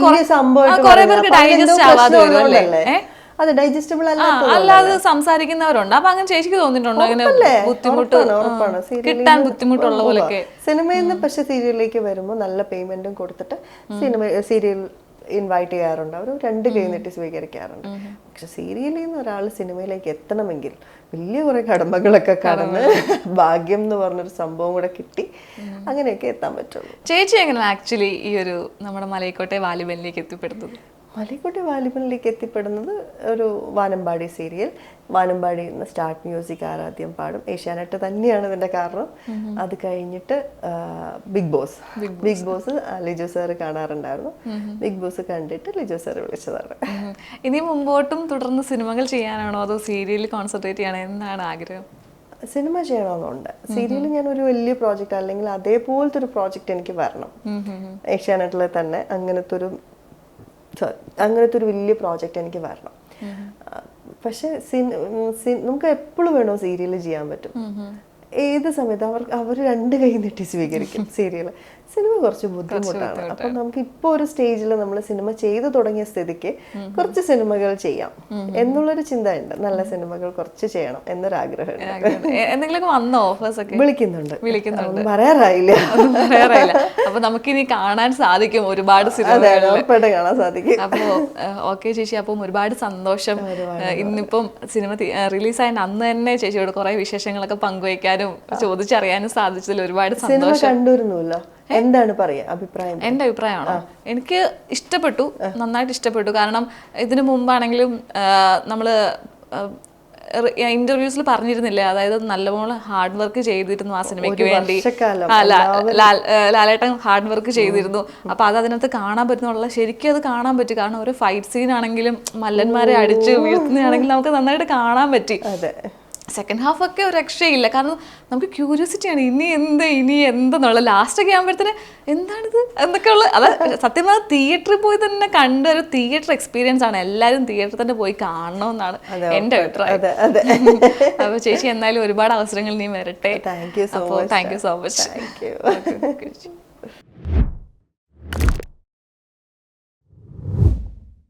വലിയ അത് ഡൈജസ്റ്റബിൾ അല്ല അല്ലാതെ സംസാരിക്കുന്നവരുണ്ട്. അപ്പൊ അങ്ങനെ ചേച്ചിക്ക് തോന്നിയിട്ടുണ്ടോ അങ്ങനെ ബുദ്ധിമുട്ട് കിട്ടാൻ ബുദ്ധിമുട്ടുള്ള. പോലൊക്കെ സിനിമയിൽ നിന്ന് പക്ഷെ സീരിയലിലേക്ക് വരുമ്പോൾ നല്ല പേയ്മെന്റും കൊടുത്തിട്ട് സിനിമ സീരിയൽ ഇൻവൈറ്റ് ചെയ്യാറുണ്ട്. അവർ രണ്ട് കൈ നീട്ടി സ്വീകരിക്കാറുണ്ട്. പക്ഷെ സീരിയലിൽ നിന്ന് ഒരാൾ സിനിമയിലേക്ക് എത്തണമെങ്കിൽ വലിയ കുറെ കടമകളൊക്കെ കടന്ന് ഭാഗ്യം എന്ന് പറഞ്ഞൊരു സംഭവം കൂടെ കിട്ടി അങ്ങനെയൊക്കെ എത്താൻ പറ്റുള്ളൂ. ചേച്ചി എങ്ങനെയാണ് ആക്ച്വലി ഈ ഒരു നമ്മുടെ മലയക്കോട്ടെ വാലിബനിലേക്ക് എത്തിപ്പെടുന്നത്? മലക്കുട്ടി വാലിബനിലേക്ക് എത്തിപ്പെടുന്നത് ഒരു വാനമ്പാടി സീരിയൽ. വാനമ്പാടി എന്ന സ്റ്റാർട്ട് മ്യൂസിക് ആരാധ്യം പാടും. ഏഷ്യാനെറ്റ് തന്നെയാണ് ഇതിന്റെ കാരണം. അത് കഴിഞ്ഞിട്ട് Bigg Boss. Bigg Boss. Lijo sir കാണാറുണ്ടായിരുന്നു. Bigg Boss കണ്ടിട്ട് ലിജോ സാറ് വിളിച്ചതാണ്. ഇനി മുമ്പോട്ടും തുടർന്ന് സിനിമകൾ ചെയ്യാനാണോ അതോ സീരിയലിൽ കോൺസെൻട്രേറ്റ് ചെയ്യണോ എന്നാണ് ആഗ്രഹം? സിനിമ ചെയ്യണമെന്നുണ്ട്. സീരിയൽ ഞാൻ ഒരു വലിയ പ്രോജക്റ്റ് അല്ലെങ്കിൽ അതേപോലത്തെ ഒരു പ്രോജക്റ്റ് എനിക്ക് വരണം. ഏഷ്യാനെറ്റിലെ തന്നെ അങ്ങനത്തെ ഒരു അങ്ങനത്തെ ഒരു വലിയ പ്രോജക്റ്റ് എനിക്ക് വരണം. പക്ഷെ നമുക്ക് എപ്പോഴും വേണോ സീരിയൽ ചെയ്യാൻ പറ്റും. ഏത് സമയത്ത് അവർ അവർ രണ്ട് കൈ നീട്ടി സ്വീകരിക്കും സീരിയൽ സിനിമ കുറച്ച് ബുദ്ധിമുട്ടാണ്. അപ്പൊ നമുക്ക് ഇപ്പൊ ഒരു സ്റ്റേജിൽ നമ്മൾ സിനിമ ചെയ്തു തുടങ്ങിയ സ്ഥിതിക്ക് കുറച്ച് സിനിമകൾ ചെയ്യാം. എന്നുള്ളൊരു ചിന്ത ഉണ്ട്. നല്ല സിനിമകൾ കുറച്ച് ചെയ്യണം എന്നൊരാഗ്രഹം എ- എന്തെങ്കിലും വന്നോ ഓഫേഴ്സ് ഒക്കെ വിളിക്കുന്നുണ്ട്. വിളിക്കുന്നുണ്ട്. പറയാറായില്ല. ഒന്നും പറയാറില്ല അപ്പൊ നമുക്കിനി കാണാൻ സാധിക്കും ഒരുപാട് സിനിമകൾ. കാണാൻ സാധിക്കും. അപ്പോ ഓക്കെ ചേച്ചി അപ്പം ഒരുപാട് സന്തോഷം. ഇന്നിപ്പം സിനിമ റിലീസായ അന്ന് തന്നെ ചേച്ചിയോട് കുറെ വിശേഷങ്ങളൊക്കെ പങ്കുവയ്ക്കാനും ചോദിച്ചറിയാനും സാധിച്ചതിൽ ഒരുപാട് സന്തോഷം. കണ്ടിരുന്നല്ലോ എന്താണ് പറയാ അഭിപ്രായം? എന്റെ അഭിപ്രായമാണ്? എനിക്ക് ഇഷ്ടപ്പെട്ടു നന്നായിട്ട് ഇഷ്ടപ്പെട്ടു. കാരണം ഇതിനു മുമ്പാണെങ്കിലും നമ്മൾ ഇന്റർവ്യൂസിൽ പറഞ്ഞിരുന്നില്ലേ? അതായത് നല്ലപോലെ ഹാർഡ് വർക്ക് ചെയ്തിരുന്നു ആ സിനിമയ്ക്ക് വേണ്ടി. ലാലേട്ടൻ ഹാർഡ് വർക്ക് ചെയ്തിരുന്നു. അപ്പൊ അത് അതിനകത്ത് കാണാൻ പറ്റുന്നുള്ള ശരിക്കും അത് കാണാൻ പറ്റി. കാരണം ഒരു ഫൈറ്റ് സീൻ ആണെങ്കിലും മല്ലന്മാരെ അടിച്ച് വീഴ്ത്തുന്നതാണെങ്കിലും നമുക്ക് നന്നായിട്ട് കാണാൻ പറ്റി. സെക്കൻഡ് ഹാഫ് ഒക്കെ ഒരു രക്ഷയില്ല. കാരണം നമുക്ക് ക്യൂരിയോസിറ്റിയാണ് ഇനി എന്ത്? ഇനി എന്തെന്നുള്ള ലാസ്റ്റ് ഒക്കെ ആകുമ്പോഴത്തേന് എന്താണിത്? എന്നൊക്കെയുള്ള അത് സത്യം പറഞ്ഞാൽ തിയേറ്ററിൽ പോയി തന്നെ കണ്ട ഒരു തിയേറ്റർ എക്സ്പീരിയൻസ് ആണ്. എല്ലാവരും തിയേറ്ററിൽ തന്നെ പോയി കാണണമെന്നാണ് എന്റെ അഭിപ്രായം. അതെ അതെ. അപ്പൊ ചേച്ചി എന്തായാലും ഒരുപാട് അവസരങ്ങൾ നീ വരട്ടെ. Thank you so much thank you so much thank you.